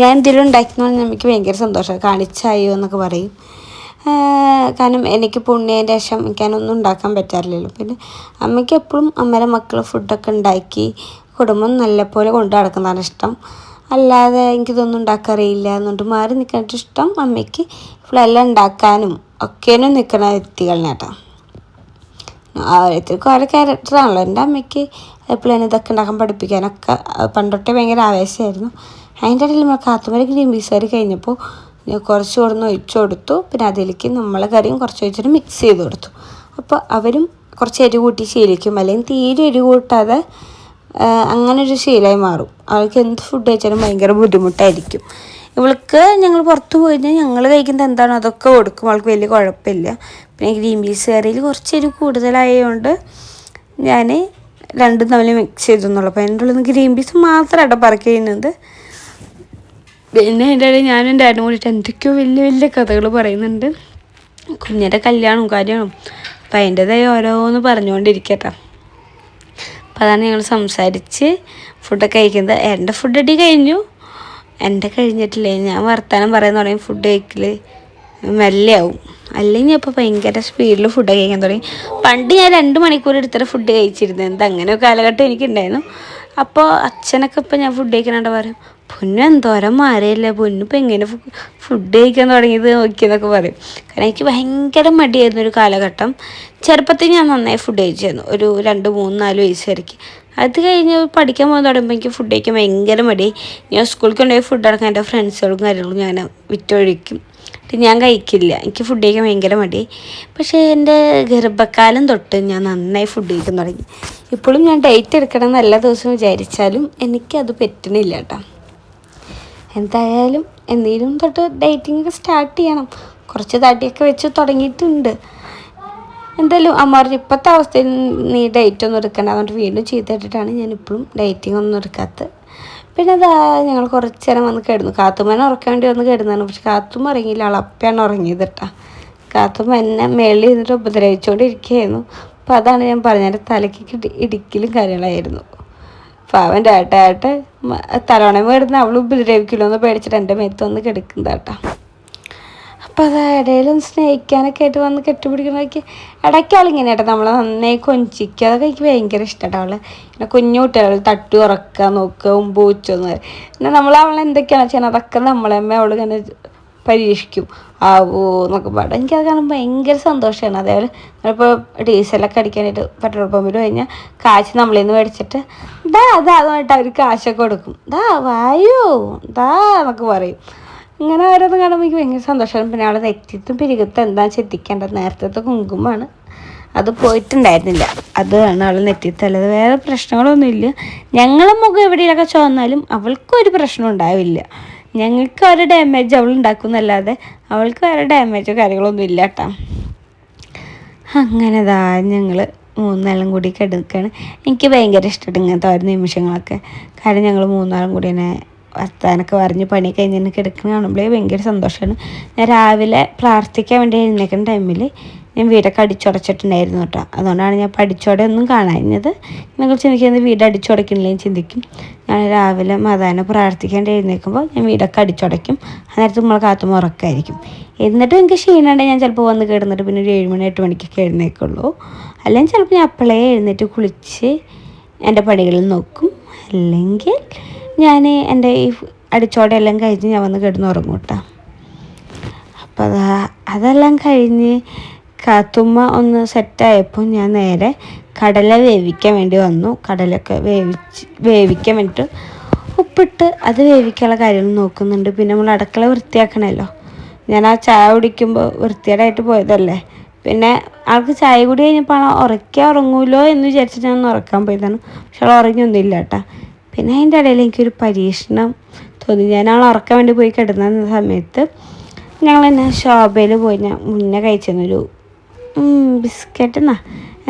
ഞാൻ എന്തെങ്കിലും ഉണ്ടാക്കുന്ന എനിക്ക് ഭയങ്കര സന്തോഷമാണ് കാണിച്ചായോ എന്നൊക്കെ പറയും. കാരണം എനിക്ക് പുണ്യേന്റെ ശേഷം എനിക്കതിനൊന്നും ഉണ്ടാക്കാൻ പറ്റാറില്ലല്ലോ. പിന്നെ അമ്മയ്ക്ക് എപ്പോഴും അമ്മയുടെ മക്കൾ ഫുഡൊക്കെ ഉണ്ടാക്കി കുടുംബം നല്ലപോലെ കൊണ്ടു നടക്കുന്നതാണ് ഇഷ്ടം. അല്ലാതെ എനിക്കിതൊന്നും ഉണ്ടാക്കാറിയില്ല എന്നുകൊണ്ട് മാറി നിൽക്കാനായിട്ട് ഇഷ്ടം അമ്മയ്ക്ക്. ഇപ്പോഴെല്ലാം ഉണ്ടാക്കാനും ഒക്കേനും നിൽക്കുന്ന വ്യക്തികളാണ് കേട്ടോ. ഓരോരുത്തർക്കും ഓരോ ക്യാരക്ടറാണല്ലോ എന്റെ അമ്മയ്ക്ക് എപ്പോഴും ഇതൊക്കെ ഉണ്ടാക്കാൻ പഠിപ്പിക്കാനൊക്കെ പണ്ടൊട്ടേ ഭയങ്കര ആവേശമായിരുന്നു. അതിന്റെ ഇടയിൽ നമ്മൾ കാത്തുമര ഗ്രീൻ പീസ് കറി കഴിഞ്ഞപ്പോൾ കുറച്ച് കൊടുന്ന് ഒഴിച്ചു കൊടുത്തു. പിന്നെ അതിലേക്ക് നമ്മളെ കറിയും കുറച്ച് ഒഴിച്ചിട്ട് മിക്സ് ചെയ്ത് കൊടുത്തു. അപ്പോൾ അവരും കുറച്ച് എരി കൂട്ടി ശീലിക്കും. അല്ലെങ്കിൽ തീരെ എരി കൂട്ടാതെ അങ്ങനെ ഒരു ശീലമായി മാറും. അവർക്ക് എന്ത് ഫുഡ് കഴിച്ചാലും ഭയങ്കര ബുദ്ധിമുട്ടായിരിക്കും. ഇവൾക്ക് ഞങ്ങൾ പുറത്ത് പോയി കഴിഞ്ഞാൽ ഞങ്ങൾ കഴിക്കുന്നത് എന്താണോ? അതൊക്കെ കൊടുക്കും. അവൾക്ക് വലിയ കുഴപ്പമില്ല. പിന്നെ ഗ്രീൻ പീസ് കറിയിൽ കുറച്ചൊരു കൂടുതലായതുകൊണ്ട് ഞാൻ രണ്ടും തമ്മിൽ മിക്സ് ചെയ്തെന്നുള്ളൂ. അപ്പോൾ അതിന്റെ ഉള്ളിൽ ഗ്രീൻ പീസ് മാത്രമായിട്ട് പറക്കി ചെയ്യുന്നത്. പിന്നെ എന്റെ ഇടയിൽ ഞാനും എന്റെ ആരും കൂടിയിട്ട് എന്തൊക്കെയോ വലിയ വലിയ കഥകൾ പറയുന്നുണ്ട്. കുഞ്ഞിന്റെ കല്യാണവും കാര്യവും അപ്പം അതിന്റെതായി ഓരോന്ന് പറഞ്ഞുകൊണ്ടിരിക്കട്ടെ. അപ്പം അതാണ് ഞങ്ങൾ സംസാരിച്ച് ഫുഡൊക്കെ കഴിക്കുന്നത്. എന്റെ ഫുഡ് അടി കഴിഞ്ഞു. എന്റെ കഴിഞ്ഞിട്ടില്ലേ? ഞാൻ വർത്താനം പറയാൻ തുടങ്ങി ഫുഡ് കഴിക്കൽ മെല്ലെ ആവും അല്ലെങ്കിൽ അപ്പോൾ ഭയങ്കര സ്പീഡിൽ ഫുഡ് കഴിക്കാൻ തുടങ്ങി. പണ്ട് ഞാൻ രണ്ട് മണിക്കൂർ എടുത്തിട്ട് ഫുഡ് കഴിച്ചിരുന്നത്. എന്താ അങ്ങനെ ഒരു കാലഘട്ടം എനിക്കുണ്ടായിരുന്നു. അപ്പോൾ അച്ഛനൊക്കെ ഇപ്പം ഞാൻ ഫുഡ് കഴിക്കണോണ്ട് പറയും. പൊന്നു എന്തോരം മാറിയല്ലേ പൊന്നു ഇപ്പം എങ്ങനെ ഫുഡ് കഴിക്കാൻ തുടങ്ങിയത് നോക്കിയെന്നൊക്കെ പറയും. കാരണം എനിക്ക് ഭയങ്കര മടിയായിരുന്നു ഒരു കാലഘട്ടം. ചെറുപ്പത്തിൽ ഞാൻ നന്നായി ഫുഡ് കഴിച്ചിരുന്നു. ഒരു രണ്ട് മൂന്ന് നാല് വയസ്സ് വരയ്ക്ക്. അത് കഴിഞ്ഞ് പഠിക്കാൻ പോകാൻ തുടങ്ങുമ്പോൾ എനിക്ക് ഫുഡ് കഴിക്കാൻ ഭയങ്കര മടി. ഞാൻ സ്കൂളിൽ കൊണ്ടുപോയി ഫുഡ് അടക്കാൻ എന്റെ ഫ്രണ്ട്സുകളും കാര്യങ്ങളും ഞാൻ വിറ്റൊഴിക്കും. ഞാൻ കഴിക്കില്ല. എനിക്ക് ഫുഡ് കഴിക്കാൻ ഭയങ്കര മടി. പക്ഷേ എന്റെ ഗർഭകാലം തൊട്ട് ഞാൻ നന്നായി ഫുഡ് കഴിക്കാൻ തുടങ്ങി. ഇപ്പോഴും ഞാൻ ഡേറ്റ് എടുക്കണം എന്ന് എല്ലാ ദിവസവും വിചാരിച്ചാലും എനിക്കത് പറ്റണില്ല കേട്ടോ എന്തായാലും എന്തെങ്കിലും തൊട്ട് ഡേറ്റിംഗ് സ്റ്റാർട്ട് ചെയ്യണം. കുറച്ച് തടിയൊക്കെ വെച്ച് തുടങ്ങിയിട്ടുണ്ട്. എന്തായാലും അമ്മ പറഞ്ഞു ഇപ്പോഴത്തെ അവസ്ഥയിൽ നീ ഡേറ്റ് ഒന്നും എടുക്കണ്ട. അതുകൊണ്ട് വീണ്ടും ചെയ്തിട്ടിട്ടാണ് ഞാൻ ഇപ്പോഴും ഡേറ്റിംഗ് ഒന്നും എടുക്കാത്തത്. പിന്നെ അതാ ഞങ്ങൾ കുറച്ച് നേരം വന്ന് കിടന്നു. കാത്തുമ്മനെ ഉറക്കാൻ വേണ്ടി വന്ന് കിടന്നാണ് പക്ഷെ കാത്തുമ്മ ഇറങ്ങിയില്ല ആൾ അപ്പയാണ് ഉറങ്ങിയത് കേട്ടാ കാത്തുമ്മ എന്നെ മേളിൽ ഇരുന്നിട്ട് ഉപദ്രവിച്ചുകൊണ്ടിരിക്കുകയായിരുന്നു അപ്പോൾ അതാണ് ഞാൻ പറഞ്ഞത്. എന്റെ തലയ്ക്ക് ഇടി ഇടിക്കലും കാര്യങ്ങളായിരുന്നു. പാവൻ ആട്ടെ തലോണമ കിടന്ന് അവൾ ഉപദ്രവിക്കില്ലോ എന്ന് പേടിച്ചിട്ട് എന്റെ മേത്ത് വന്ന് കിടക്കുന്നതാട്ടാ അപ്പം അത് ഇടയിലും സ്നേഹിക്കാനൊക്കെ ആയിട്ട് വന്ന് കെട്ടിപ്പിടിക്കണതൊക്കെ ഇടയ്ക്ക് ആളിങ്ങനെ കേട്ടോ. നമ്മളെ നന്നായി കൊഞ്ചിക്കുക അതൊക്കെ എനിക്ക് ഭയങ്കര ഇഷ്ടമാണ് അവളെ. പിന്നെ കുഞ്ഞു കുട്ടികൾ തട്ടി ഉറക്കുക നോക്കുക ഉമ്പൂച്ചെന്ന് പറയും. പിന്നെ നമ്മൾ അവളെ എന്തൊക്കെയാണ് വെച്ചാൽ അതൊക്കെ നമ്മളമ്മ അവൾ ഇങ്ങനെ പരീക്ഷിക്കും. ആവോ എന്നൊക്കെ പാടും എനിക്കത് കാണുമ്പോൾ ഭയങ്കര സന്തോഷമാണ് അതേപോലെ നമ്മളിപ്പോൾ ഡീസലൊക്കെ അടിക്കാനായിട്ട് പെട്രോൾ പമ്പിൽ കഴിഞ്ഞാൽ കാശ് നമ്മളിൽ നിന്ന് മേടിച്ചിട്ട് ദാ അതാ അതുമായിട്ട് അവർ കാശൊക്കെ കൊടുക്കും. ദാ വായോ ദാ എന്നൊക്കെ പറയും. ഇങ്ങനെ ഓരോന്ന് കാണുമ്പോൾ എനിക്ക് ഭയങ്കര സന്തോഷമാണ് പിന്നെ അവിടെ നെറ്റിത്തും പിരികത്തും എന്താ ചെത്തിക്കേണ്ടത് നേരത്തെ കുങ്കുമാണ് അത് പോയിട്ടുണ്ടായിരുന്നില്ല. അതാണ് അവൾ നെറ്റിത്തല്ലത് വേറെ പ്രശ്നങ്ങളൊന്നുമില്ല ഞങ്ങളെ മുഖം എവിടെയൊക്കെ ചോന്നാലും അവൾക്കൊരു പ്രശ്നം ഉണ്ടാവില്ല. ഞങ്ങൾക്ക് ഒരു ഡാമേജ് അവൾ ഉണ്ടാക്കുന്നല്ലാതെ അവൾക്ക് വേറെ ഡാമേജോ കാര്യങ്ങളൊന്നും ഇല്ല കേട്ടോ. അങ്ങനെ ദാ ഞങ്ങൾ മൂന്നാളും കൂടി കിടക്കുകയാണ് എനിക്ക് ഭയങ്കര ഇഷ്ടമായിട്ട് ഇങ്ങനത്തെ ഓരോ നിമിഷങ്ങളൊക്കെ. കാരണം ഞങ്ങൾ മൂന്നാളും കൂടി തന്നെ വർത്താനൊക്കെ പറഞ്ഞ് പണി കഴിഞ്ഞ് കിടക്കുന്ന കാണുമ്പോഴേ ഭയങ്കര സന്തോഷമാണ് ഞാൻ രാവിലെ പ്രാർത്ഥിക്കാൻ വേണ്ടി എഴുന്നേക്കുന്ന ടൈമിൽ ഞാൻ വീടൊക്കെ അടിച്ചുടച്ചിട്ടുണ്ടായിരുന്നു കേട്ടോ. അതുകൊണ്ടാണ് ഞാൻ പഠിച്ചോടെ ഒന്നും കാണാഞ്ഞത്. നിങ്ങൾ ചിന്തിക്കുന്നത് വീട് അടിച്ചുടക്കണില്ലേന്ന് ചിന്തിക്കും. ഞാൻ രാവിലെ മതാനെ പ്രാർത്ഥിക്കാണ്ട് എഴുന്നേൽക്കുമ്പോൾ ഞാൻ വീടൊക്കെ അടിച്ചുടയ്ക്കും. അന്നേരത്ത് നമ്മൾ കാത്തു ഉറക്കമായിരിക്കും എന്നിട്ട് എനിക്ക് ക്ഷീണമുണ്ടെങ്കിൽ ഞാൻ ചിലപ്പോൾ വന്ന് കിടന്നിട്ട് പിന്നെ ഒരു ഏഴ് മണി എട്ട് മണിക്കൊക്കെ എഴുന്നേൽക്കുള്ളൂ. അല്ലെങ്കിൽ ചിലപ്പോൾ ഞാൻ അപ്പോഴേ എഴുന്നേറ്റ് കുളിച്ച് എന്റെ പണികളിൽ നോക്കും. അല്ലെങ്കിൽ ഞാൻ എന്റെ ഈ അടിച്ചോടെല്ലാം കഴിഞ്ഞ് ഞാൻ വന്ന് കിടന്ന് ഉറങ്ങും കേട്ടോ അപ്പോൾ അതാ അതെല്ലാം കഴിഞ്ഞ് കാത്തുമ്മ ഒന്ന് സെറ്റായപ്പോൾ ഞാൻ നേരെ കടല വേവിക്കാൻ വേണ്ടി വന്നു. കടലൊക്കെ വേവിച്ച് വേവിക്കാൻ വേണ്ടിയിട്ട് ഉപ്പിട്ട് അത് വേവിക്കാനുള്ള കാര്യങ്ങൾ നോക്കുന്നുണ്ട്. പിന്നെ നമ്മൾ അടുക്കള വൃത്തിയാക്കണമല്ലോ. ഞാൻ ആ ചായ കുടിക്കുമ്പോൾ വൃത്തികേടായിട്ട് പോയതല്ലേ. പിന്നെ ആൾക്ക് ചായ കുടി കഴിഞ്ഞപ്പോൾ ഉറക്കിയാൽ ഉറങ്ങൂലോ എന്ന് വിചാരിച്ചിട്ട് ഞാൻ ഉറക്കാൻ പോയതാണ്. പക്ഷെ അവൾ ഉറങ്ങിയൊന്നുമില്ല കേട്ടോ പിന്നെ അതിന്റെ ഇടയിൽ എനിക്കൊരു പരീക്ഷണം തോന്നി. ഞാൻ ആൾ ഉറക്കാൻ വേണ്ടി പോയി കിടന്ന സമയത്ത് ഞങ്ങൾ തന്നെ ഷോബയിൽ പോയി ഞാൻ മുന്നേ കഴിച്ചെന്നൊരു ബിസ്ക്കറ്റ് എന്നാ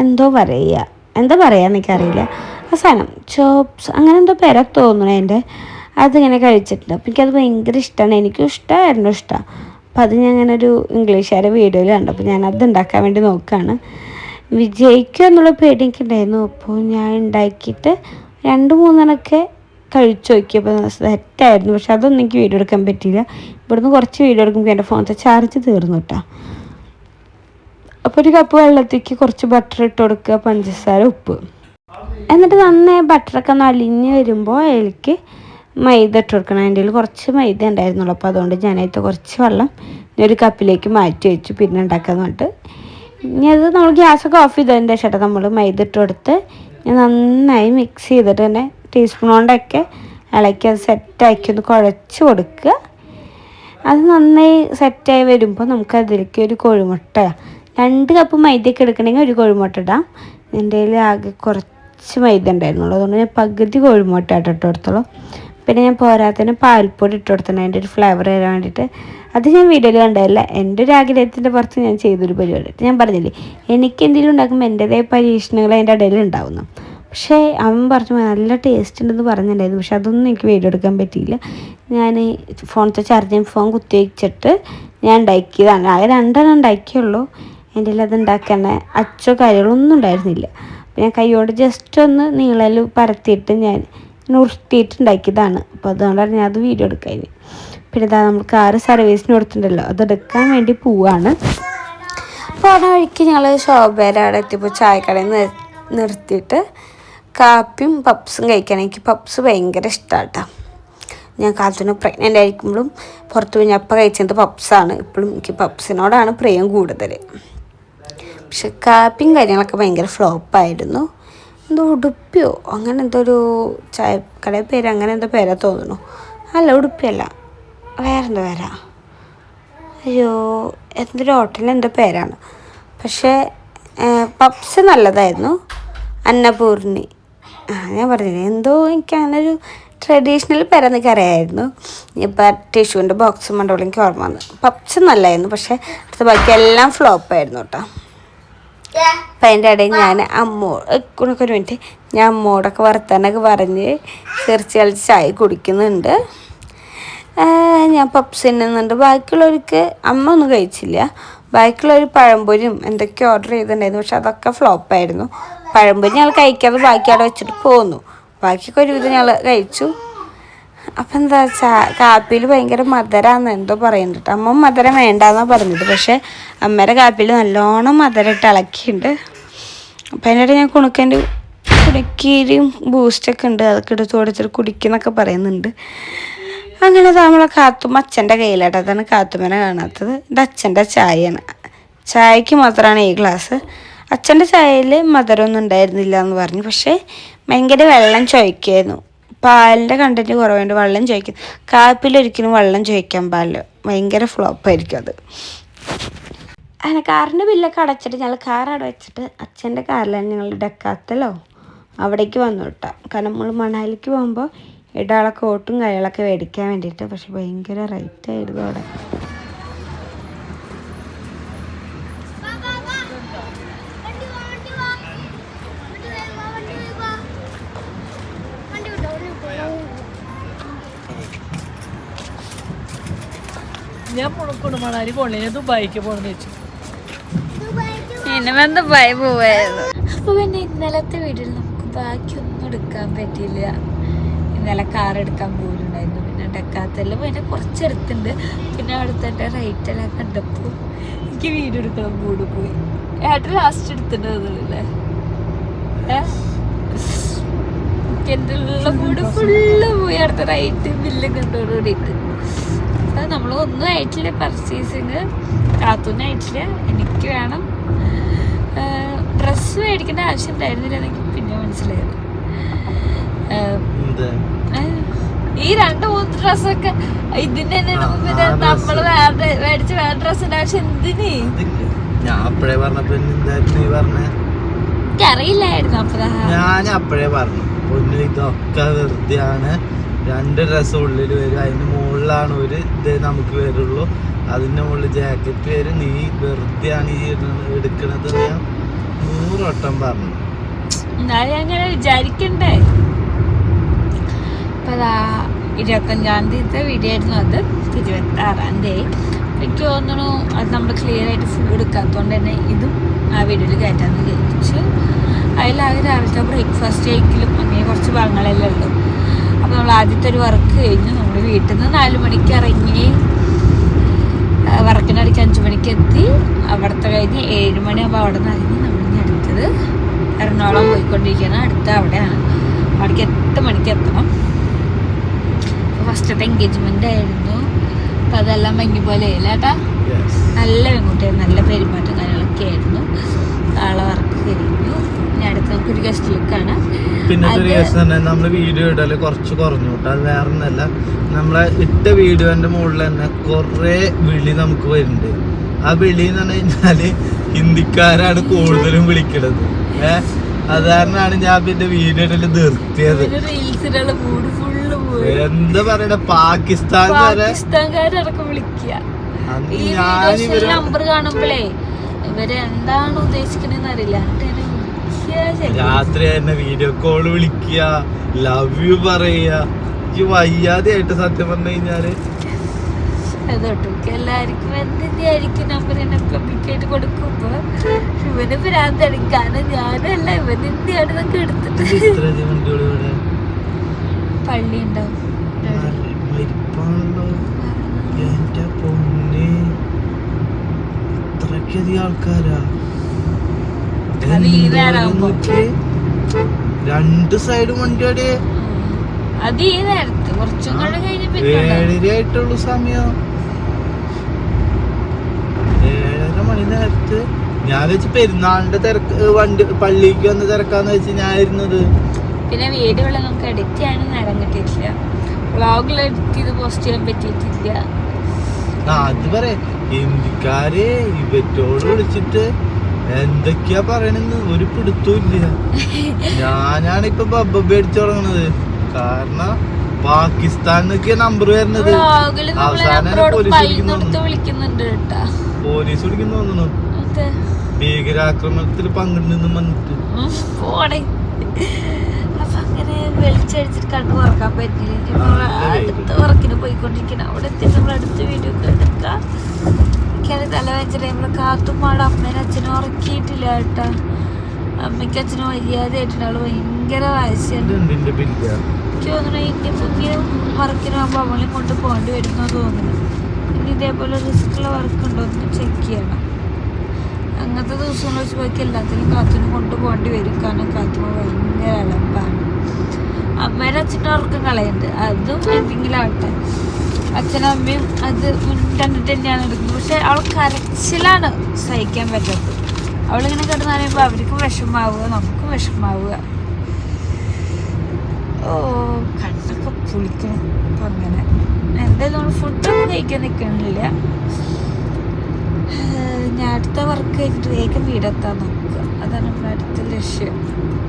എന്തോ പറയുക. എന്താ പറയുക എനിക്കറിയില്ല. ആ സാധനം ചോപ്സ് അങ്ങനെ എന്തോ പേര തോന്നണേ എന്റെ അതിങ്ങനെ കഴിച്ചിട്ടുണ്ട്. അപ്പം എനിക്കത് ഭയങ്കര ഇഷ്ടമാണ് എനിക്കും ഇഷ്ടമായിരുന്നു ഇഷ്ടമാണ് അപ്പം അത് ഞാൻ അങ്ങനെ ഒരു ഇംഗ്ലീഷുകാരെ വീഡിയോയിൽ കണ്ടു. അപ്പോൾ ഞാൻ അത് ഉണ്ടാക്കാൻ വേണ്ടി നോക്കുകയാണ്. വിജയിക്കുക എന്നുള്ള പേടി എനിക്കുണ്ടായിരുന്നു. അപ്പോൾ ഞാൻ ഉണ്ടാക്കിയിട്ട് രണ്ട് മൂന്നെണ്ണമൊക്കെ കഴിച്ചു നോക്കിയപ്പോൾ സെറ്റായിരുന്നു പക്ഷെ അതൊന്നും എനിക്ക് വീഡിയോ എടുക്കാൻ പറ്റിയില്ല. ഇവിടുന്ന് കുറച്ച് വീഡിയോ എടുക്കുമ്പോൾ എന്റെ ഫോണത്തെ ചാർജ് തീർന്നു കേട്ടോ. അപ്പോൾ ഒരു കപ്പ് വെള്ളത്തേക്ക് കുറച്ച് ബട്ടർ ഇട്ട് കൊടുക്കുക പഞ്ചസാര ഉപ്പ്. എന്നിട്ട് നന്നായി ബട്ടറൊക്കെ ഒന്ന് അലിഞ്ഞ് വരുമ്പോൾ അതിലേക്ക് മൈദ ഇട്ട് കൊടുക്കണം. കയ്യിൽ കുറച്ച് മൈദ ഉണ്ടായിരുന്നുള്ളൂ. അപ്പോൾ അതുകൊണ്ട് ഞാനതിൽ കുറച്ച് വെള്ളം ഒരു കപ്പിലേക്ക് മാറ്റി വെച്ചു. പിന്നെ ഉണ്ടാക്കാൻ പറഞ്ഞിട്ട്. ഇനി അത് നമ്മൾ ഗ്യാസൊക്കെ ഓഫ് ചെയ്തതിന്റെ ശേഷം നമ്മൾ മൈദ ഇട്ട് കൊടുത്ത് ഞാൻ നന്നായി മിക്സ് ചെയ്തിട്ട് തന്നെ ടീസ്പൂൺ കൊണ്ടൊക്കെ ഇളക്കി അത് സെറ്റാക്കി ഒന്ന് കുഴച്ച് കൊടുക്കുക. അത് നന്നായി സെറ്റായി വരുമ്പോൾ നമുക്ക് അതിലേക്ക് ഒരു കോഴിമുട്ട രണ്ട് കപ്പ് മൈദയൊക്കെ എടുക്കണമെങ്കിൽ ഒരു കോഴിമുട്ട ഇടാം. എന്റെ കയ്യിൽ ആകെ കുറച്ച് മൈദ ഉണ്ടായിരുന്നുള്ളൂ. അതുകൊണ്ട് ഞാൻ പകുതി കോഴിമുട്ട ആയിട്ട് ഇട്ട് കൊടുത്തോളൂ. പിന്നെ ഞാൻ പോരാത്തതിന് പാൽപ്പൊടി ഇട്ട് കൊടുത്തിട്ടുണ്ട്. അതിന്റെ ഒരു ഫ്ലേവർ വരാൻ വേണ്ടിയിട്ട് അത് ഞാൻ വീഡിയോയിൽ കണ്ടതല്ല. എന്റെ ഒരു ആഗ്രഹത്തിന്റെ പുറത്ത് ഞാൻ ചെയ്തൊരു പരിപാടി. ഞാൻ പറഞ്ഞില്ലേ എനിക്ക് എന്തെങ്കിലും ഉണ്ടാക്കുമ്പോൾ എന്റെതായ പരീക്ഷണങ്ങൾ അതിന്റെ ഇടയിൽ ഉണ്ടാവുന്നു. പക്ഷേ അവൻ പറഞ്ഞു നല്ല ടേസ്റ്റ് ഉണ്ടെന്ന് പറഞ്ഞിട്ടുണ്ടായിരുന്നു. പക്ഷെ അതൊന്നും എനിക്ക് വീഡിയോ എടുക്കാൻ പറ്റിയില്ല. ഞാൻ ഫോണത്തെ ചാർജിങ് ഫോൺ കുത്തി വെച്ചിട്ട് ഞാൻ ഉണ്ടാക്കിയതാണ്. ആകെ രണ്ടെണ്ണം ഉണ്ടാക്കിയുള്ളൂ. എന്റെ അത് ഉണ്ടാക്കേണ്ട അച്ചോ കാര്യങ്ങളൊന്നും ഉണ്ടായിരുന്നില്ല. ഞാൻ കൈയോട് ജസ്റ്റ് ഒന്ന് നീളൽ പരത്തിയിട്ട് ഞാൻ ഉരുട്ടിയിട്ട് ഉണ്ടാക്കിയതാണ്. അപ്പോൾ അതുകൊണ്ടാണ് ഞാൻ അത് വീഡിയോ എടുക്കാൻ പിന്നെ ഇതാ നമ്മൾ കാറ് സർവീസിന് കൊടുത്തിട്ടുണ്ടല്ലോ. അതെടുക്കാൻ വേണ്ടി പോവാണ്. അപ്പോൾ അവിടെ വഴിക്ക് ഞങ്ങൾ അവിടെ എത്തിയപ്പോൾ ചായക്കടയിൽ നിർ നിർത്തിയിട്ട് കാപ്പിയും പപ്സും കഴിക്കാൻ. എനിക്ക് പപ്സ് ഭയങ്കര ഇഷ്ടമാട്ടോ ഞാൻ കാലത്തിന് പ്രഗ്നന്റ് ആയിരിക്കുമ്പോഴും പുറത്ത് പോയി അപ്പം കഴിച്ചത് പപ്സാണ്. ഇപ്പോഴും എനിക്ക് പപ്സിനോടാണ് പ്രിയം കൂടുതൽ പക്ഷെ കാപ്പിയും കാര്യങ്ങളൊക്കെ ഭയങ്കര ഫ്ലോപ്പായിരുന്നു. എന്തോ ഉടുപ്പിയോ? അങ്ങനെ എന്തോ ഒരു ചായക്കടയുടെ പേര് അങ്ങനെ എന്തോ പേരാ തോന്നുന്നു. അല്ല ഉടുപ്പിയല്ല. വേറെന്തോ പേരാ. അയ്യോ എന്തൊരു ഹോട്ടലിന് എന്തോ പേരാണ്. പക്ഷേ പപ്സ് നല്ലതായിരുന്നു. അന്നപൂർണി. ആ ഞാൻ പറഞ്ഞില്ലേ എന്തോ എനിക്ക് അങ്ങനെ ഒരു ട്രഡീഷണൽ പേരെന്നൊക്കെ അറിയായിരുന്നു. ഇപ്പം ടിഷ്യൂവിന്റെ ബോക്സും മണ്ടോളം എനിക്ക് ഓർമ്മ വന്നു. പപ്സ് നല്ലതായിരുന്നു പക്ഷേ അടുത്ത ബാക്കി എല്ലാം ഫ്ലോപ്പായിരുന്നു കേട്ടോ. അപ്പം അതിന്റെ ഇടയിൽ ഞാൻ അമ്മോ കുണൊക്കെ ഒരു മിനിറ്റ്. ഞാൻ അമ്മോടൊക്കെ വർത്തനൊക്കെ പറഞ്ഞ് തീർച്ചയായിട്ടും ചായ കുടിക്കുന്നുണ്ട്. ഞാൻ പപ്സ് തിന്നുന്നുണ്ട്. ബാക്കിയുള്ളവർക്ക് അമ്മ ഒന്നും കഴിച്ചില്ല. ബാക്കിയുള്ളവർ പഴംപൊരിയും എന്തൊക്കെയോ ഓർഡർ ചെയ്തിട്ടുണ്ടായിരുന്നു. പക്ഷെ അതൊക്കെ ഫ്ലോപ്പായിരുന്നു പഴംപൊരി ഞങ്ങൾ കഴിക്കാതെ ബാക്കി അവിടെ വെച്ചിട്ട് പോന്നു. ബാക്കിയൊക്കെ ഒരുവിധം ഞങ്ങൾ കഴിച്ചു. അപ്പം എന്താ ചാ കാപ്പിയിൽ ഭയങ്കര മധുരമാണ് എന്തോ പറയുന്നുണ്ട്. അമ്മ മധുരം വേണ്ടാന്നാണ് പറഞ്ഞത്. പക്ഷേ അമ്മയുടെ കാപ്പിയിൽ നല്ലോണം മധുരം ഇട്ട് ഇളക്കിയിട്ടുണ്ട്. അപ്പം അതിനിടെ ഞാൻ കുണുക്കന്റെ കുടുക്കിയിലും ബൂസ്റ്റൊക്കെ ഉണ്ട്. അതൊക്കെ എടുത്ത് കൊടുത്തിട്ട് കുടിക്കുന്നൊക്കെ പറയുന്നുണ്ട്. അങ്ങനെ നമ്മളെ കാത്തുമ്മ അച്ഛന്റെ കയ്യിലാട്ടോ അതാണ് കാത്തുമ്മനെ കാണാത്തത്. ഇത് അച്ഛന്റെ ചായയാണ്. ചായക്ക് മാത്രമാണ് ഈ ഗ്ലാസ്. അച്ഛന്റെ ചായയിൽ മധുരമൊന്നും ഉണ്ടായിരുന്നില്ല എന്ന് പറഞ്ഞു. പക്ഷേ ഭയങ്കര വെള്ളം ചോയ്ക്കായിരുന്നു. പാലിന്റെ കണ്ടന്റ് കുറവുണ്ട് വെള്ളം ചോദിക്കും കാപ്പിലൊരിക്കലും വെള്ളം ചോദിക്കാൻ പാടില്ല. ഭയങ്കര ഫ്ലോപ്പായിരിക്കും അത്. അങ്ങനെ കാറിന്റെ ബില്ലൊക്കെ അടച്ചിട്ട് ഞങ്ങൾ കാർ അവിടെ വെച്ചിട്ട് അച്ഛന്റെ കാറിലാണ് ഞങ്ങൾ ഡെക്കാത്തല്ലോ. അവിടേക്ക് വന്നു കേട്ടോ. കാരണം നമ്മൾ മണാലിക്ക് പോകുമ്പോൾ ഇടാളെ കോട്ടും കൈകളൊക്കെ മേടിക്കാൻ വേണ്ടിയിട്ട്. പക്ഷെ ഭയങ്കര റേറ്റ് ആയിരുന്നു അവിടെ. ഞാൻ പോണേ ദുബായിക്ക് പോണെന്ന് വെച്ചു. ഇനി ദുബായി പോവായിരുന്നു. അപ്പൊ പിന്നെ ഇന്നലത്തെ വീട്ടിൽ നമുക്ക് ബാക്കി ഒന്നും എടുക്കാൻ പറ്റിയില്ല. ഇന്നലെ കാർ എടുക്കാൻ പോലുണ്ടായിരുന്നു പിന്നെ ഡക്കാത്തെല്ലാം പിന്നെ കുറച്ചെടുത്തുണ്ട് പിന്നെ അവിടുത്തെ റൈറ്റ് എല്ലാം കണ്ടപ്പോൾ എനിക്ക് വീട് എടുക്കണം കൂടെ പോയി. ഏട്ടൻ ലാസ്റ്റ് എടുത്തിട്ടുണ്ടല്ലേ എന്റെ ഉള്ള കൂട് ഫുള്ള് പോയി. അടുത്ത റൈറ്റ് ബില്ലും കണ്ടോടുകൂടിയിട്ട് അത് നമ്മൾ ഒന്നും ആയിട്ടില്ല പർച്ചേസിങ് കാത്തൂനായിട്ടില്ല എനിക്ക് വേണം ഡ്രസ്സ് മേടിക്കേണ്ട ആവശ്യം ഉണ്ടായിരുന്നില്ല. എനിക്ക് പിന്നെ മനസ്സിലായത്. ഈ രണ്ട് മൂന്ന് ഡ്രസ്സൊക്കെ ഇതിന്റെ തന്നെ പിന്നെ നമ്മൾ വേറെ മേടിച്ച വേറെ ഡ്രസ്സിന്റെ ആവശ്യം എന്തിന്? ഞാൻ അപ്പഴേ പറഞ്ഞപ്പോ എന്തായിരുന്നു നീ പറഞ്ഞേ? എനിക്കറിയില്ലായിരുന്നു അപ്പൊ ദാ ഞാൻ അപ്പഴേ പറഞ്ഞു. പൊന്നു ഇതൊക്കെ വെറുതെയാണ്. രണ്ട് ഡ്രസ്സ് ഉള്ളിൽ വരും. അതിന് മുകളിലാണ് ഒരു ഇത് നമുക്ക് വരുള്ളൂ. അതിന്റെ മുകളിൽ ജാക്കറ്റ് വരും. നീ വെറുതെയാണ് ഈ ഇടുന്ന- എടുക്കണത് നൂറ് ഞാൻ നൂറൊട്ടം പറഞ്ഞു. ഞാൻ അങ്ങനെ വിചാരിക്കണ്ടേ? അപ്പൊ അതാ ഇരുപത്തഞ്ചാം തീയതിത്തെ വീഡിയോ ആയിരുന്നു അത് ഇരുപത്തി ആറാം തീയതി എനിക്ക് തോന്നുന്നു അത് നമ്മൾ ക്ലിയർ ആയിട്ട് ഫുഡ് എടുക്കാത്തതുകൊണ്ട് തന്നെ ഇതും ആ വീഡിയോയിൽ കയറ്റാമെന്ന് വിചാരിച്ചു. അവർ രാവിലത്തെ ബ്രേക്ക്ഫാസ്റ്റ് കഴിക്കലും അങ്ങനെ കുറച്ച് ഭാഗങ്ങളെല്ലാം ഉള്ളു. അപ്പോൾ നമ്മൾ ആദ്യത്തെ ഒരു വർക്ക് കഴിഞ്ഞു. നമ്മൾ വീട്ടിൽ നിന്ന് നാല് മണിക്ക് ഇറങ്ങി വർക്കിനടിക്ക് അഞ്ച് മണിക്ക് എത്തി. അവിടുത്തെ കഴിഞ്ഞ് ഏഴ് മണിയാകുമ്പോൾ അവിടെ നിന്ന് ഇറങ്ങി നമ്മളിനി അടുത്തത് എറണാകുളം പോയിക്കൊണ്ടിരിക്കുകയാണ്. അടുത്ത അവിടെയാണ്. അവിടേക്ക് എട്ട് മണിക്ക് എത്തണം. ഫസ്റ്റത്തെ എൻഗേജ്മെന്റ് ആയിരുന്നു. അപ്പം അതെല്ലാം ഭംഗി പോലെ ആയില്ല കേട്ടാ നല്ല പെൺകുട്ടിയായിരുന്നു നല്ല പെരുമാറ്റം കാര്യങ്ങളൊക്കെ ആയിരുന്നു. ആളെ വർക്ക് കഴിഞ്ഞു ഇനി അടുത്ത് നമുക്കൊരു ഗസ്റ്റ് ലുക്കാണ് പിന്നെ ഒരു കേസ് തന്നെ നമ്മൾ വീഡിയോ ഇടൽ കുറച്ച് കുറഞ്ഞു. കേട്ടോ. അത് വേറെ ഒന്നല്ല നമ്മളെ ഇട്ട വീഡിയോന്റെ മുകളിൽ തന്നെ കുറെ വിളി നമുക്ക് വരുന്നുണ്ട്. ആ വിളി എന്ന് പറഞ്ഞു കഴിഞ്ഞാൽ ഹിന്ദിക്കാരാണ് കൂടുതലും വിളിക്കണത്. ഏഹ് അത് കാരണമാണ് ഞാൻ പിന്നെ വീഡിയോ ഇടൽ നിർത്തിയത്. റീൽസിലുള്ള മൂഡ് പോയി എന്താ പറയണ? പാകിസ്ഥാൻ പാകിസ്ഥാൻകാരടക്കം വിളിക്കുക ഈ വീഡിയോസിൽ നമ്പർ കാണുമ്പോഴേ ഇവർ എന്താണ് ഉദ്ദേശിക്കണെന്ന് അറിയില്ല. രാത്രി തന്നെ വീഡിയോ കോൾ വിളിക്കുക ലവ് യു പറയുക ഈ വയ്യാതെ ആയിട്ട് സത്യം പറഞ്ഞു കഴിഞ്ഞാൽ. എല്ലാവർക്കും എന്തിനായിരിക്കും നമ്പർ എന്നെ പബ്ലിക്കായിട്ട് കൊടുക്കുമ്പോ. ഇവന് ഭ്രാന്തടിക്കാണ് ഞാനും അല്ല ഇവൻ എന്തിനാണ് ഇതൊക്കെ എടുത്തിട്ട് ഇത് ഇത്ര വണ്ടിയോട് ഇവിടെ പള്ളി ഉണ്ടാവും എന്റെ പൊന്നെ. ആൾക്കാരാ. രണ്ട് സൈഡും വണ്ടിയോടെ. അത് ഈ നേരത്ത്. കുറച്ചും കൂടെ കഴിഞ്ഞ് പിന്നെ ഉണ്ടാവും. ഏഴര ആയിട്ടുള്ളൂ സമയം. ഏഴര മണി നേരത്ത്. ഞാൻ വെച്ച് പെരുന്നാളിന്റെ തിരക്ക് വണ്ടി പള്ളിക്ക് വന്ന് തിരക്കാന്ന് വെച്ച് ഞാൻ ഇരുന്നത് പിന്നെ വീഡിയോകൾ നമുക്ക് എഡിറ്റ് ചെയ്യാനും നേരം കിട്ടിയിട്ടില്ല. വ്ളോഗിൽ എഡിറ്റ് ചെയ്ത് പോസ്റ്റ് ചെയ്യാൻ പറ്റിയിട്ടില്ല. അത് പറയാ. ഹിന്ദിക്കാര് ഇവറ്റോട് വിളിച്ചിട്ട് എന്തൊക്കെയാ പറയണെന്ന് ഒരു പിടുത്തൂല്ല ഞാനാണ് ഇപ്പൊ ബബ്ബ അടിച്ചു തുടങ്ങണത്. കാരണം പാകിസ്ഥാനൊക്കെ നമ്പർ വരുന്നത്. അവസാനം പോലീസ് വിളിക്കുന്നുണ്ട് പോലീസ് വിളിക്കുന്നു തോന്നുന്നു. ഭീകരാക്രമണത്തിൽ പങ്കെടുത്തു വന്നിട്ട്. അങ്ങനെ വെളിച്ചടിച്ചിട്ട് കണ്ണു തുറക്കാൻ പറ്റില്ല നമ്മൾ അടുത്ത വർക്കിന് പോയിക്കൊണ്ടിരിക്കണം അവിടെ എത്തിയിട്ട് നമ്മൾ അടുത്ത വീഡിയോ ഒക്കെ എടുക്കാം. എനിക്കത് തലവേച്ചിട്ട് നമ്മൾ കാത്തുമ്മാടെ അമ്മേനെ അച്ഛനും ഉറക്കിയിട്ടില്ല കേട്ടാ. അമ്മയ്ക്ക് അച്ഛനും വയ്യാതെ ആയിട്ടുണ്ട് അവൾ ഭയങ്കര വാശിയാണ്. എനിക്ക് തോന്നുന്നു ഇനി പുതിയ വർക്കിനാകുമ്പോൾ അവളെ കൊണ്ട് പോകേണ്ടി വരുന്ന തോന്നുന്നു. ഇനി ഇതേപോലെ റിസ്ക്കുള്ള വർക്ക് ഉണ്ടോ? എന്ന് ചെക്ക് ചെയ്യണം. അങ്ങനത്തെ ദിവസങ്ങൾ വെച്ച് ബാക്കി എല്ലാത്തിനും കാത്തിനും കൊണ്ട് പോകേണ്ടി വരും. കാരണം കാത്തിന് ഭയങ്കര അലമ്പാണ്. അമ്മേനെ അച്ഛന്റെ ഉറക്കം കളയുന്നുണ്ട് അതും എന്തെങ്കിലും ആവട്ടെ അച്ഛനും അമ്മയും അത് മുൻ കണ്ടിട്ട് തന്നെയാണ് എടുക്കുന്നത് പക്ഷെ അവൾ കരച്ചിലാണ് സഹിക്കാൻ പറ്റാത്തത്. അവളിങ്ങനെ കിടന്ന് പറയുമ്പോൾ അവർക്കും വിഷമാവുക നമുക്കും വിഷമാവുക ഓ കണ്ണൊക്കെ പുളിക്കണം അപ്പം അങ്ങനെ എന്തായാലും ഫുഡൊന്നും കഴിക്കാൻ നിൽക്കണില്ല. അടുത്ത വർക്ക് കഴിഞ്ഞിട്ട് വേഗം വീടെത്താൻ നോക്കുക. അതാണ് നമ്മുടെ അടുത്ത ലക്ഷ്യം.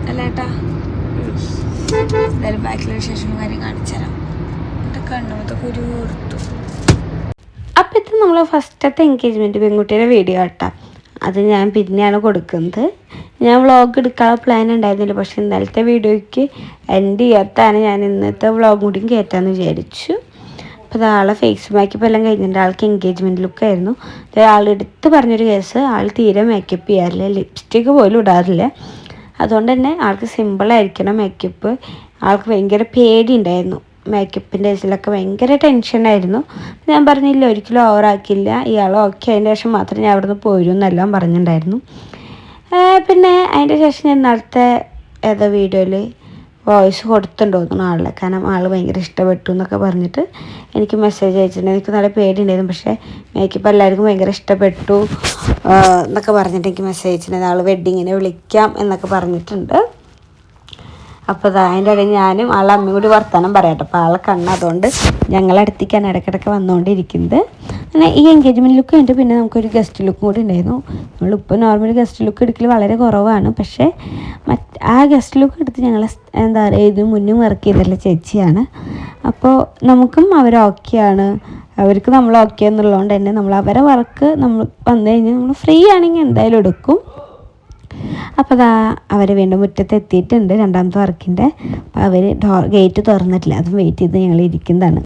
അല്ലേട്ടാ എന്തായാലും ബാക്കിലെ വിശേഷങ്ങൾ കാര്യം കാണിച്ചു തരാം. എന്റെ കണ്ണുമത്തെ കുരു കൊടുത്തു. അപ്പം ഇത് നമ്മൾ ഫസ്റ്റത്തെ എൻഗേജ്മെന്റ് പെൺകുട്ടിയുടെ വീഡിയോ കേട്ടോ അത് ഞാൻ പിന്നെയാണ് കൊടുക്കുന്നത്. ഞാൻ വ്ളോഗ് എടുക്കാനുള്ള പ്ലാൻ ഉണ്ടായിരുന്നില്ല. പക്ഷേ ഇന്നലത്തെ വീഡിയോയ്ക്ക് എൻഡ് ചെയ്യാത്താണ് ഞാൻ ഇന്നത്തെ വ്ളോഗ് കൂടി കയറ്റാമെന്ന് വിചാരിച്ചു. അപ്പോൾ ആളെ ഫേസ് മേക്കപ്പ് എല്ലാം കഴിഞ്ഞിട്ടുണ്ട് ആൾക്ക് എൻഗേജ്മെന്റ് ലുക്കായിരുന്നു ആൾ എടുത്ത് പറഞ്ഞൊരു കേസ് ആൾ തീരെ മേക്കപ്പ് ചെയ്യാറില്ല ലിപ്സ്റ്റിക്ക് പോലും ഇടാറില്ല. അതുകൊണ്ട് തന്നെ ആൾക്ക് സിമ്പിളായിരിക്കണം മേക്കപ്പ് ആൾക്ക് ഭയങ്കര പേടി ഉണ്ടായിരുന്നു. മേക്കപ്പിന്റെ കേസിലൊക്കെ ഭയങ്കര ടെൻഷനായിരുന്നു ഞാൻ പറഞ്ഞില്ല ഒരിക്കലും ഓവറാക്കില്ല ഇയാൾ ഓക്കെ അതിന്റെ ശേഷം മാത്രമേ ഞാൻ അവിടുന്ന് പോരൂ എന്നെല്ലാം പറഞ്ഞിട്ടുണ്ടായിരുന്നു. പിന്നെ അതിന്റെ ശേഷം ഞാൻ ഇന്നലത്തെ ഏതോ വീഡിയോയിൽ വോയിസ് കൊടുത്തിട്ടുണ്ടോ തോന്നുന്നു ആളെ കാരണം ആൾ ഭയങ്കര ഇഷ്ടപ്പെട്ടു എന്നൊക്കെ പറഞ്ഞിട്ട് എനിക്ക് മെസ്സേജ് അയച്ചിട്ടുണ്ട്. എനിക്ക് നല്ല പേടിയുണ്ടായിരുന്നു. പക്ഷേ മേക്കപ്പ് എല്ലാവർക്കും ഭയങ്കര ഇഷ്ടപ്പെട്ടു എന്നൊക്കെ പറഞ്ഞിട്ട് എനിക്ക് മെസ്സേജ് അയച്ചിട്ടുണ്ട്. ആൾ വെഡ്ഡിങ്ങിനെ വിളിക്കാം എന്നൊക്കെ പറഞ്ഞിട്ടുണ്ട്. അപ്പോൾ അതാ അതിന്റെ ഇടയിൽ ഞാനും ആളെ അമ്മയും കൂടി വർത്തമാനം പറയട്ടെ. അപ്പോൾ ആളെ കണ്ണ് അതുകൊണ്ട് ഞങ്ങളടുത്തേക്കാണ് ഇടയ്ക്കിടയ്ക്ക് വന്നുകൊണ്ടിരിക്കുന്നത് അങ്ങനെ ഈ എൻഗേജ്മെന്റ് ലുക്ക് ഉണ്ട് പിന്നെ നമുക്കൊരു ഗസ്റ്റ് ലുക്കും കൂടി ഉണ്ടായിരുന്നു. നമ്മളിപ്പോൾ നോർമൽ ഗസ്റ്റ് ലുക്ക് എടുക്കൽ വളരെ കുറവാണ്. പക്ഷേ മറ്റ് ആ ഗസ്റ്റ് ലുക്ക് എടുത്ത് ഞങ്ങൾ എന്താ പറയുക ഇത് മുന്നും വർക്ക് ചെയ്തിട്ടുള്ള ചേച്ചിയാണ്. അപ്പോൾ നമുക്കും അവർ ഓക്കെയാണ് അവർക്ക് നമ്മൾ ഓക്കെ എന്നുള്ളതുകൊണ്ട് തന്നെ നമ്മൾ അവരെ വർക്ക് നമ്മൾ വന്നു കഴിഞ്ഞാൽ നമ്മൾ ഫ്രീ ആണെങ്കിൽ എന്തായാലും എടുക്കും. അപ്പോൾ അതാ അവർ വീണ്ടും മുറ്റത്ത് എത്തിയിട്ടുണ്ട് രണ്ടാമത്തെ വർക്കിന്റെ അപ്പോൾ അവർ ഡോർ ഗേറ്റ് തുറന്നിട്ടില്ല. അതും വെയിറ്റ് ചെയ്ത് ഞങ്ങൾ ഇരിക്കുന്നതാണ്